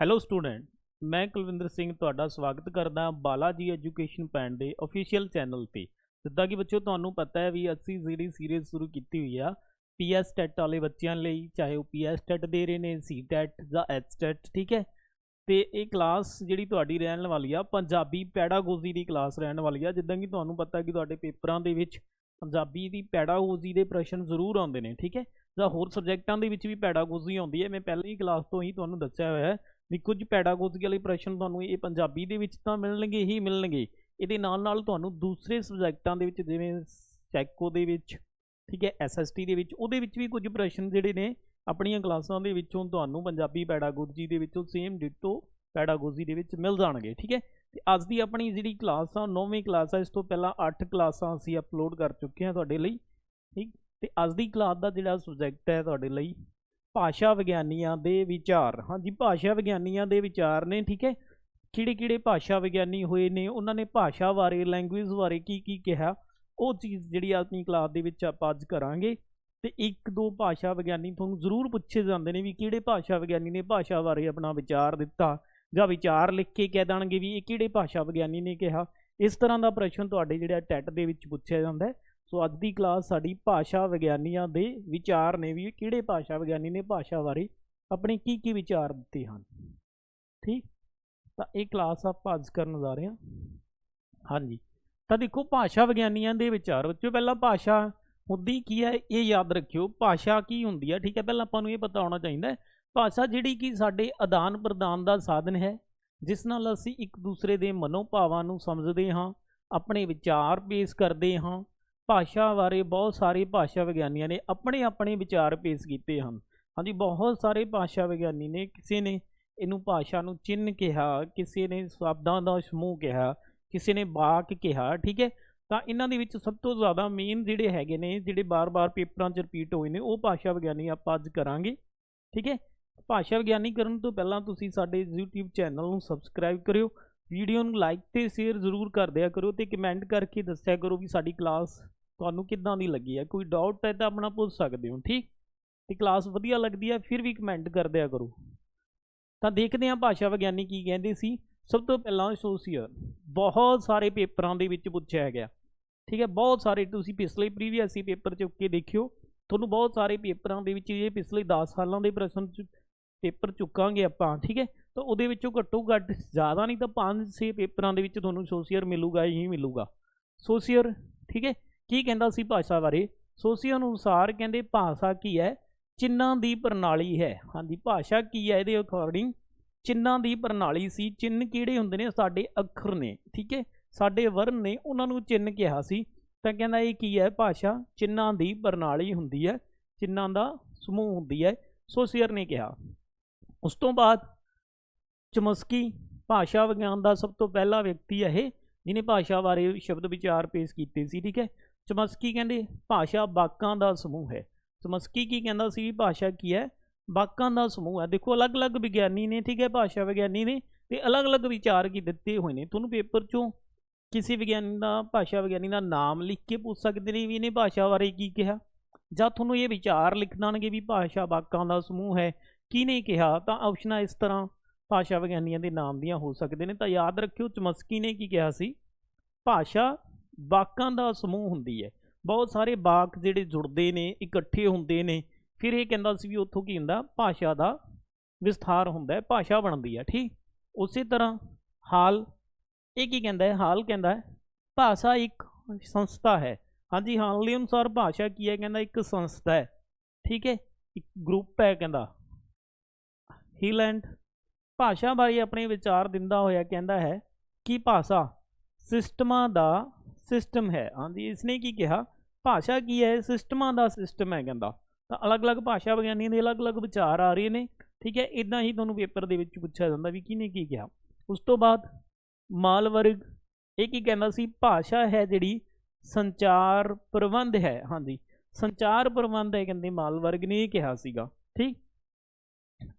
Hello student ਮੈਂ ਕੁਲਵਿੰਦਰ ਸਿੰਘ ਤੁਹਾਡਾ ਸਵਾਗਤ ਕਰਦਾ ਬਾਲਾਜੀ ਐਜੂਕੇਸ਼ਨ ਪੈਨ ਦੇ ਅਫੀਸ਼ੀਅਲ ਚੈਨਲ ਤੇ। ਜਿੱਦਾਂ ਕਿ ਬੱਚਿਓ, ਤੁਹਾਨੂੰ ਪਤਾ ਹੈ ਵੀ ਅਸੀਂ ਜਿਹੜੀ ਸੀਰੀਜ਼ ਸ਼ੁਰੂ ਕੀਤੀ ਹੋਈ ਆ ਪੀਐਸ ਟੈਟ ਵਾਲੇ ਬੱਚਿਆਂ ਲਈ, ਚਾਹੇ ਉਹ ਪੀਐਸ ਟੈਟ ਦੇ ਰਹੇ ਨੇ ਸੀ ਟੈਟ ਜਾਂ ਐਚ ਟੈਟ ਠੀਕ ਹੈ? ਤੇ ਇਹ ਕਲਾਸ ਜਿਹੜੀ ਤੁਹਾਡੀ ਰਹਿਣ ਵਾਲੀ ਆ, ਪੰਜਾਬੀ ਪੈਡਾਗੋਜੀ ਦੀ ਕਲਾਸ ਰਹਿਣ ਵਾਲੀ ਆ, ਜਿੱਦਾਂ ਕਿ ਤੁਹਾਨੂੰ ਪਤਾ ਕਿ ਤੁਹਾਡੇ ਪੇਪਰਾਂ ਦੇ ਵਿੱਚ ਪੰਜਾਬੀ ਦੀ ਪੈਡਾਗੋਜੀ ਦੇ ਪ੍ਰਸ਼ਨ ਜ਼ਰੂਰ ਆਉਂਦੇ ਨੇ, ਠੀਕ ਹੈ? ਜਾਂ ਹੋਰ ਸਬਜੈਕਟਾਂ ਦੇ ਵਿੱਚ ਵੀ ਪੈਡਾਗੋਜੀ ਆਉਂਦੀ ਹੈ। ਮੈਂ ਪਹਿਲੀ ਕਲਾਸ ਤੋਂ ਹੀ ਤੁਹਾਨੂੰ ਦੱਸਿਆ ਹੋਇਆ ਹੈ ਵੀ ਕੁਝ ਪੈਡਾਗੋਜੀ ਵਾਲੇ ਪ੍ਰਸ਼ਨ ਤੁਹਾਨੂੰ ਇਹ ਪੰਜਾਬੀ ਦੇ ਵਿੱਚ ਤਾਂ ਮਿਲਣਗੇ ਹੀ ਮਿਲਣਗੇ। ਇਹਦੇ ਨਾਲ ਨਾਲ ਤੁਹਾਨੂੰ ਦੂਸਰੇ ਸਬਜੈਕਟਾਂ ਦੇ ਵਿੱਚ ਜਿਵੇਂ ਸੈਕੋ ਦੇ ਵਿੱਚ, ਠੀਕ ਹੈ ਐਸਐਸਟੀ ਦੇ ਵਿੱਚ, ਉਹਦੇ ਵਿੱਚ ਵੀ ਕੁਝ ਪ੍ਰਸ਼ਨ ਜਿਹੜੇ ਨੇ ਆਪਣੀਆਂ ਕਲਾਸਾਂ ਦੇ ਵਿੱਚੋਂ ਤੁਹਾਨੂੰ ਪੰਜਾਬੀ ਪੈਡਾਗੋਜੀ ਦੇ ਵਿੱਚੋਂ ਸੇਮ ਡਿਟੋ ਪੈਡਾਗੋਜੀ ਦੇ ਵਿੱਚ ਮਿਲ ਜਾਣਗੇ, ਠੀਕ ਹੈ। ਤੇ ਅੱਜ ਦੀ ਆਪਣੀ ਜਿਹੜੀ ਕਲਾਸ ਆ, ਨੌਵੀਂ ਕਲਾਸ ਆ, ਇਸ ਤੋਂ ਪਹਿਲਾਂ 8 ਕਲਾਸਾਂ ਅਸੀਂ ਅਪਲੋਡ ਕਰ ਚੁੱਕੇ ਹਾਂ ਤੁਹਾਡੇ ਲਈ, ਠੀਕ। ਤੇ ਅੱਜ ਦੀ ਕਲਾਸ ਦਾ ਜਿਹੜਾ ਸਬਜੈਕਟ ਹੈ ਤੁਹਾਡੇ ਲਈ ਭਾਸ਼ਾ ਵਿਗਿਆਨੀਆਂ ਦੇ ਵਿਚਾਰ। ਹਾਂਜੀ, ਭਾਸ਼ਾ ਵਿਗਿਆਨੀਆਂ ਦੇ ਵਿਚਾਰ ਨੇ, ਠੀਕ ਹੈ? ਕਿਹੜੇ ਕਿਹੜੇ ਭਾਸ਼ਾ ਵਿਗਿਆਨੀ ਹੋਏ ਨੇ? ਉਹਨਾਂ ਨੇ ਭਾਸ਼ਾ ਬਾਰੇ ਲੈਂਗੁਏਜ ਬਾਰੇ ਕੀ ਕੀ ਕਿਹਾ? ਉਹ ਚੀਜ਼ ਜਿਹੜੀ ਆਪਣੀ ਕਲਾਸ ਦੇ ਵਿੱਚ ਆਪਾਂ ਅੱਜ ਕਰਾਂਗੇ। ਤੇ ਇੱਕ ਦੋ ਭਾਸ਼ਾ ਵਿਗਿਆਨੀ ਤੁਹਾਨੂੰ ਜ਼ਰੂਰ ਪੁੱਛੇ ਜਾਂਦੇ ਨੇ ਵੀ ਕਿਹੜੇ ਭਾਸ਼ਾ ਵਿਗਿਆਨੀ ਨੇ ਭਾਸ਼ਾ ਬਾਰੇ ਆਪਣਾ ਵਿਚਾਰ ਦਿੱਤਾ? ਜਾਂ ਵਿਚਾਰ ਲਿਖ ਕੇ ਕਹਿ ਦੇਣਗੇ ਵੀ ਇਹ ਕਿਹੜੇ ਭਾਸ਼ਾ ਵਿਗਿਆਨੀ ਨੇ ਕਿਹਾ? ਇਸ ਤਰ੍ਹਾਂ ਦਾ ਪ੍ਰਸ਼ਨ ਤੁਹਾਡੇ ਜਿਹੜਾ ਟੈਟ ਦੇ ਵਿੱਚ ਪੁੱਛਿਆ ਜਾਂਦਾ ਹੈ। ਸੋ ਅੱਜ ਦੀ ਕਲਾਸ ਸਾਡੀ ਭਾਸ਼ਾ ਵਿਗਿਆਨੀਆਂ ਦੇ ਵਿਚਾਰ ਨੇ ਵੀ, ਕਿਹੜੇ ਭਾਸ਼ਾ ਵਿਗਿਆਨੀ ਨੇ ਭਾਸ਼ਾ ਬਾਰੇ ਆਪਣੇ ਕੀ ਕੀ ਵਿਚਾਰ ਦਿੱਤੇ ਹਨ। ਠੀਕ? ਤਾਂ ਇਹ ਕਲਾਸ ਆਪਾਂ ਅੱਜ ਕਰਨ ਜਾ ਰਹੇ ਹਾਂ। ਹਾਂਜੀ। ਤਾਂ ਦੇਖੋ, ਭਾਸ਼ਾ ਵਿਗਿਆਨੀਆਂ ਦੇ ਵਿਚਾਰ ਵਿੱਚੋਂ ਪਹਿਲਾਂ ਭਾਸ਼ਾ ਹੁੰਦੀ ਕੀ ਹੈ, ਇਹ ਯਾਦ ਰੱਖਿਓ, ਭਾਸ਼ਾ ਕੀ ਹੁੰਦੀ ਹੈ, ਠੀਕ ਹੈ, ਪਹਿਲਾਂ ਆਪਾਂ ਨੂੰ ਇਹ ਪਤਾ ਹੋਣਾ ਚਾਹੀਦਾ ਭਾਸ਼ਾ ਜਿਹੜੀ ਕਿ ਸਾਡੇ ਆਦਾਨ ਪ੍ਰਦਾਨ ਦਾ ਸਾਧਨ ਹੈ, ਜਿਸ ਨਾਲ ਅਸੀਂ ਇੱਕ ਦੂਸਰੇ ਦੇ ਮਨੋਭਾਵਾਂ ਨੂੰ ਸਮਝਦੇ ਹਾਂ, ਆਪਣੇ ਵਿਚਾਰ ਪੇਸ਼ ਕਰਦੇ ਹਾਂ ਭਾਸ਼ਾ ਬਾਰੇ ਬਹੁਤ ਸਾਰੇ ਭਾਸ਼ਾ ਵਿਗਿਆਨੀਆਂ ਨੇ ਆਪਣੇ ਆਪਣੇ ਵਿਚਾਰ ਪੇਸ਼ ਕੀਤੇ ਹਨ। ਹਾਂਜੀ, ਬਹੁਤ ਸਾਰੇ ਭਾਸ਼ਾ ਵਿਗਿਆਨੀ ਨੇ, ਕਿਸੇ ਨੇ ਇਹਨੂੰ ਭਾਸ਼ਾ ਨੂੰ ਚਿੰਨ੍ਹ ਕਿਹਾ, ਕਿਸੇ ਨੇ ਸ਼ਬਦਾਂ ਦਾ ਸਮੂਹ ਕਿਹਾ, ਕਿਸੇ ਨੇ ਵਾਕ ਕਿਹਾ, ਠੀਕ ਹੈ? ਤਾਂ ਇਹਨਾਂ ਦੇ ਵਿੱਚ ਸਭ ਤੋਂ ਜ਼ਿਆਦਾ ਮੇਨ ਜਿਹੜੇ ਹੈਗੇ ਨੇ, ਜਿਹੜੇ ਬਾਰ-ਬਾਰ ਪੇਪਰਾਂ 'ਚ ਰਿਪੀਟ ਹੋਏ ਨੇ, ਉਹ ਭਾਸ਼ਾ ਵਿਗਿਆਨੀ ਆਪਾਂ ਅੱਜ ਕਰਾਂਗੇ, ਠੀਕ ਹੈ? ਭਾਸ਼ਾ ਵਿਗਿਆਨੀ ਕਰਨ ਤੋਂ ਪਹਿਲਾਂ ਤੁਸੀਂ ਸਾਡੇ YouTube ਚੈਨਲ ਨੂੰ ਸਬਸਕ੍ਰਾਈਬ ਕਰਿਓ ਵੀਡੀਓ ਨੂੰ ਲਾਈਕ ਤੇ ਸ਼ੇਅਰ ਜ਼ਰੂਰ ਕਰ ਦਿਆ ਕਰੋ ਤੇ ਕਮੈਂਟ ਕਰਕੇ ਦੱਸਿਆ ਕਰੋ ਵੀ ਸਾਡੀ ਕਲਾਸ ਤੁਹਾਨੂੰ ਕਿੱਦਾਂ ਦੀ ਲੱਗੀ ਹੈ ਕੋਈ ਡਾਊਟ ਹੈ ਤਾਂ ਆਪਣਾ ਪੁੱਛ ਸਕਦੇ ਹੋ, ਠੀਕ? ਤੇ ਕਲਾਸ ਵਧੀਆ ਲੱਗਦੀ ਹੈ ਫਿਰ ਵੀ ਕਮੈਂਟ ਕਰ ਦਿਆ ਕਰੋ। ਤਾਂ ਦੇਖਦੇ ਹਾਂ ਭਾਸ਼ਾ ਵਿਗਿਆਨੀ ਕੀ ਕਹਿੰਦੇ ਸੀ। ਸਭ ਤੋਂ ਪਹਿਲਾਂ ਸੋਸੀਅਲ, ਬਹੁਤ ਸਾਰੇ ਪੇਪਰਾਂ ਦੇ ਵਿੱਚ ਪੁੱਛਿਆ ਗਿਆ। ਠੀਕ ਹੈ, ਬਹੁਤ ਸਾਰੇ ਤੁਸੀਂ ਪਿਛਲੇ ਪ੍ਰੀਵੀਅਸ ਹੀ ਪੇਪਰ ਚੁੱਕ ਕੇ ਦੇਖਿਓ। ਤੁਹਾਨੂੰ ਬਹੁਤ ਸਾਰੇ ਪੇਪਰਾਂ ਦੇ ਵਿੱਚ ਇਹ ਪਿਛਲੇ 10 ਸਾਲਾਂ ਦੇ ਪ੍ਰਸ਼ਨ ਚ ਪੇਪਰ ਚੁੱਕਾਂਗੇ ਆਪਾਂ, ਠੀਕ ਹੈ? ਤਾਂ ਉਹਦੇ ਵਿੱਚੋਂ ਘੱਟੋ ਘੱਟ ਜ਼ਿਆਦਾ ਨਹੀਂ ਤਾਂ 5-6 ਪੇਪਰਾਂ ਦੇ ਵਿੱਚ ਤੁਹਾਨੂੰ ਸੋਸੀਅਲ ਮਿਲੂਗਾ ਹੀ ਮਿਲੂਗਾ। ਸੋਸੀਅਲ, ਠੀਕ ਹੈ? ਕੀ ਕਹਿੰਦਾ ਸੀ ਭਾਸ਼ਾ ਬਾਰੇ? ਸੋਸੀਅਲ ਅਨੁਸਾਰ ਕਹਿੰਦੇ ਭਾਸ਼ਾ ਕੀ ਹੈ? ਚਿੰਨਾਂ ਦੀ ਪ੍ਰਣਾਲੀ ਹੈ। ਹਾਂਜੀ, ਭਾਸ਼ਾ ਕੀ ਹੈ ਇਹਦੇ ਅਕੋਰਡਿੰਗ ਚਿੰਨਾਂ ਦੀ ਪ੍ਰਣਾਲੀ ਸੀ। ਚਿੰਨ੍ਹ ਕਿਹੜੇ ਹੁੰਦੇ ਨੇ? ਸਾਡੇ ਅੱਖਰ ਨੇ, ਠੀਕ ਹੈ? ਸਾਡੇ ਵਰਨ ਨੇ, ਉਹਨਾਂ ਨੂੰ ਚਿੰਨ੍ਹ ਕਿਹਾ ਸੀ। ਤਾਂ ਕਹਿੰਦਾ ਇਹ ਕੀ ਹੈ ਭਾਸ਼ਾ? ਚਿੰਨਾਂ ਦੀ ਪ੍ਰਣਾਲੀ ਹੁੰਦੀ ਹੈ। ਚਿੰਨਾਂ ਦਾ ਸਮੂਹ ਹੁੰਦੀ ਹੈ। ਸੋਸੀਅਰ ਨੇ ਕਿਹਾ। ਉਸ ਤੋਂ ਬਾਅਦ ਚਮਸਕੀ ਭਾਸ਼ਾ ਵਿਗਿਆਨ ਦਾ ਸਭ ਤੋਂ ਪਹਿਲਾ ਵਿਅਕਤੀ ਹੈ ਇਹ, ਜਿਹਨੇ ਭਾਸ਼ਾ ਬਾਰੇ ਸ਼ਬਦ ਵਿਚਾਰ ਪੇਸ਼ ਕੀਤੇ ਸੀ, ਠੀਕ ਹੈ? ਚਮਸਕੀ ਕਹਿੰਦੇ, ਭਾਸ਼ਾ ਵਾਕਾਂ ਦਾ ਸਮੂਹ ਹੈ। ਚਮਸਕੀ ਕੀ ਕਹਿੰਦਾ ਸੀ? ਵੀ ਭਾਸ਼ਾ ਕੀ ਹੈ? ਵਾਕਾਂ ਦਾ ਸਮੂਹ ਹੈ। ਦੇਖੋ, ਅਲੱਗ-ਅਲੱਗ ਵਿਗਿਆਨੀ ਨੇ, ਠੀਕ ਹੈ, ਭਾਸ਼ਾ ਵਿਗਿਆਨੀ ਨੇ ਤੇ ਅਲੱਗ-ਅਲੱਗ ਵਿਚਾਰ ਕੀ ਦਿੱਤੇ ਹੋਏ ਨੇ। ਤੁਹਾਨੂੰ ਪੇਪਰ 'ਚੋਂ ਕਿਸੇ ਵਿਗਿਆਨੀ ਦਾ, ਭਾਸ਼ਾ ਵਿਗਿਆਨੀ ਦਾ ਨਾਮ ਲਿਖ ਕੇ ਪੁੱਛ ਸਕਦੇ ਨੇ ਵੀ ਇਹਨੇ ਭਾਸ਼ਾ ਬਾਰੇ ਕੀ ਕਿਹਾ। ਜਾਂ ਤੁਹਾਨੂੰ ਇਹ ਵਿਚਾਰ ਲਿਖ ਦੇਣਗੇ ਵੀ ਭਾਸ਼ਾ ਵਾਕਾਂ ਦਾ ਸਮੂਹ ਹੈ। ਕਿਹਨੇ ਕਿਹਾ? ਤਾਂ ਆਪਸ਼ਨਾਂ ਇਸ ਤਰ੍ਹਾਂ ਭਾਸ਼ਾ ਵਿਗਿਆਨੀਆਂ ਦੇ ਨਾਮ ਦੀਆਂ ਹੋ ਸਕਦੇ ਨੇ। ਤਾਂ ਯਾਦ ਰੱਖਿਓ, ਚਮਸਕੀ ਨੇ ਕੀ ਕਿਹਾ ਸੀ? ਭਾਸ਼ਾ ਬਾਕਾਂ ਦਾ ਸਮੂਹ ਹੁੰਦੀ ਹੈ। ਬਹੁਤ ਸਾਰੇ ਬਾਕ ਜਿਹੜੇ ਜੁੜਦੇ ਨੇ, ਇਕੱਠੇ ਹੁੰਦੇ ਨੇ, ਫਿਰ ਇਹ ਕਹਿੰਦਾ ਸੀ ਵੀ ਉੱਥੋਂ ਕੀ ਹੁੰਦਾ, ਭਾਸ਼ਾ ਦਾ ਵਿਸਥਾਰ ਹੁੰਦਾ ਹੈ, ਭਾਸ਼ਾ ਬਣਦੀ ਹੈ, ਠੀਕ? ਉਸੇ ਤਰ੍ਹਾਂ ਹਾਲ, ਇਹ ਕੀ ਕਹਿੰਦਾ ਹੈ? ਹਾਲ ਕਹਿੰਦਾ ਹੈ, ਭਾਸ਼ਾ ਇੱਕ ਸੰਸਥਾ ਹੈ। ਹਾਂਜੀ, ਹਾਲ ਦੇ ਅਨੁਸਾਰ ਭਾਸ਼ਾ ਕੀ ਹੈ? ਕਹਿੰਦਾ ਇੱਕ ਸੰਸਥਾ ਹੈ, ਠੀਕ ਹੈ? ਇੱਕ ਗਰੁੱਪ ਹੈ ਕਹਿੰਦਾ। ਹੀਲੈਂਡ ਭਾਸ਼ਾ ਬਾਰੇ ਆਪਣੇ ਵਿਚਾਰ ਦਿੰਦਾ ਹੋਇਆ ਕਹਿੰਦਾ ਹੈ ਕਿ ਭਾਸ਼ਾ ਸਿਸਟਮਾਂ ਦਾ ਸਿਸਟਮ ਹੈ। ਹਾਂਜੀ ਇਸਨੇ ਕੀ ਕਿਹਾ? ਭਾਸ਼ਾ ਕੀ ਹੈ? ਸਿਸਟਮਾਂ ਦਾ ਸਿਸਟਮ ਹੈ ਕਹਿੰਦਾ। ਤਾਂ ਅਲੱਗ-ਅਲੱਗ ਭਾਸ਼ਾ ਵਿਗਿਆਨੀਆਂ ਦੇ ਅਲੱਗ-ਅਲੱਗ ਵਿਚਾਰ ਆ ਰਹੇ ਨੇ। ਠੀਕ ਹੈ ਇਦਾਂ ਹੀ ਤੁਹਾਨੂੰ ਪੇਪਰ ਦੇ ਵਿੱਚ ਪੁੱਛਿਆ ਜਾਂਦਾ ਵੀ ਕਿਹਨੇ ਕੀ ਕਿਹਾ। ਉਸ ਤੋਂ ਬਾਅਦ ਮਾਲ ਵਰਗ ਇਹ ਕੀ ਕਹਿੰਦਾ ਸੀ? ਭਾਸ਼ਾ ਹੈ ਜਿਹੜੀ ਸੰਚਾਰ ਪ੍ਰਬੰਧ ਹੈ। ਹਾਂਜੀ, ਸੰਚਾਰ ਪ੍ਰਬੰਧ ਹੈ ਕਹਿੰਦੇ ਮਾਲ ਵਰਗ ਨੇ ਇਹ ਕਿਹਾ ਸੀਗਾ। ਠੀਕ?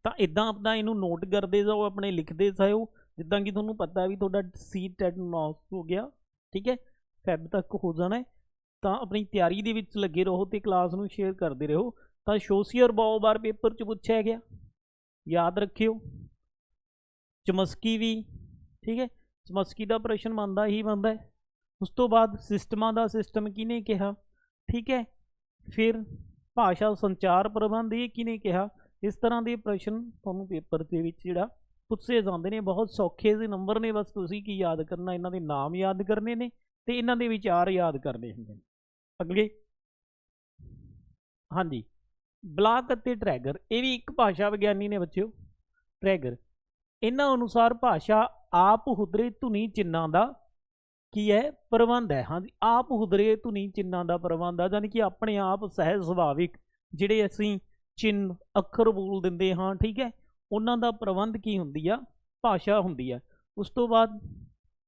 ਤਾਂ ਇਦਾਂ ਆਪਣਾ ਇਹਨੂੰ ਨੋਟ ਕਰਦੇ ਜਾਓ, ਆਪਣੇ ਲਿਖਦੇ ਜਾਓ। ਜਿੱਦਾਂ ਕਿ ਤੁਹਾਨੂੰ ਪਤਾ ਵੀ ਤੁਹਾਡਾ ਸੀ ਟੈਟ ਨੌਸ ਹੋ ਗਿਆ। ਠੀਕ ਹੈ? ਫੈਬ ਤੱਕ ਹੋ ਜਾਣਾ ਹੈ, ਤਾਂ ਆਪਣੀ ਤਿਆਰੀ ਦੇ ਵਿੱਚ ਲੱਗੇ ਰਹੋ ਤੇ ਕਲਾਸ ਨੂੰ ਸ਼ੇਅਰ ਕਰਦੇ ਰਹੋ। ਤਾਂ ਸ਼ੋਸ਼ੀਅਰ ਬਹੁਤ ਬਾਰ ਪੇਪਰ 'ਚ ਪੁੱਛਿਆ ਗਿਆ। ਯਾਦ ਰੱਖਿਓ। ਚਮਸਕੀ ਵੀ, ਠੀਕ ਹੈ? ਚਮਸਕੀ ਦਾ ਪ੍ਰਸ਼ਨ ਮੰਨਦਾ ਹੀ ਮੰਨਦਾ ਉਸ ਤੋਂ ਬਾਅਦ ਸਿਸਟਮਾਂ ਦਾ ਸਿਸਟਮ ਕਿਹਨੇ ਕਿਹਾ? ਠੀਕ ਹੈ? ਫਿਰ ਭਾਸ਼ਾ ਸੰਚਾਰ ਪ੍ਰਬੰਧ ਇਹ ਕਿਹਨੇ ਕਿਹਾ? ਇਸ ਤਰ੍ਹਾਂ ਦੇ ਪ੍ਰਸ਼ਨ ਤੁਹਾਨੂੰ ਪੇਪਰ ਦੇ ਵਿੱਚ ਜਿਹੜਾ ਪੁੱਛੇ ਜਾਂਦੇ ਨੇ। ਬਹੁਤ ਸੌਖੇ ਜਿਹੇ ਨੰਬਰ ਨੇ, ਬਸ ਤੁਸੀਂ ਕੀ ਯਾਦ ਕਰਨਾ, ਇਹਨਾਂ ਦੇ ਨਾਮ ਯਾਦ ਕਰਨੇ ਨੇ। ਤੇ ਇਹਨਾਂ ਦੇ ਵਿਚਾਰ ਯਾਦ ਕਰਨੇ ਹੁੰਦੇ ਨੇ। ਅਗਲੇ ਹਾਂਜੀ। ਬਲਾਕ ਅਤੇ ਟਰੈਗਰ, ਇਹ ਵੀ ਇੱਕ ਭਾਸ਼ਾ ਵਿਗਿਆਨੀ ਨੇ ਬੱਚਿਓ। ਟਰੈਗਰ, ਇਹਨਾਂ ਅਨੁਸਾਰ ਭਾਸ਼ਾ ਆਪ ਹੁਦਰੇ ਧੁਨੀ ਚਿੰਨਾਂ ਦਾ ਕੀ ਹੈ? ਪ੍ਰਬੰਧ ਹੈ। ਹਾਂਜੀ, ਆਪ ਹੁਦਰੇ ਧੁਨੀ ਚਿੰਨਾਂ ਦਾ ਪ੍ਰਬੰਧ ਆ ਯਾਨੀ ਕਿ ਆਪਣੇ ਆਪ ਸਹਿਜ ਸੁਭਾਵਿਕ, ਜਿਹੜੇ ਅਸੀਂ ਚਿੰਨ, ਅੱਖਰ ਬੋਲ ਦਿੰਦੇ ਹਾਂ, ਠੀਕ ਹੈ? ਉਹਨਾਂ ਦਾ ਪ੍ਰਬੰਧ ਕੀ ਹੁੰਦੀ ਆ? ਭਾਸ਼ਾ ਹੁੰਦੀ ਆ। ਉਸ ਤੋਂ ਬਾਅਦ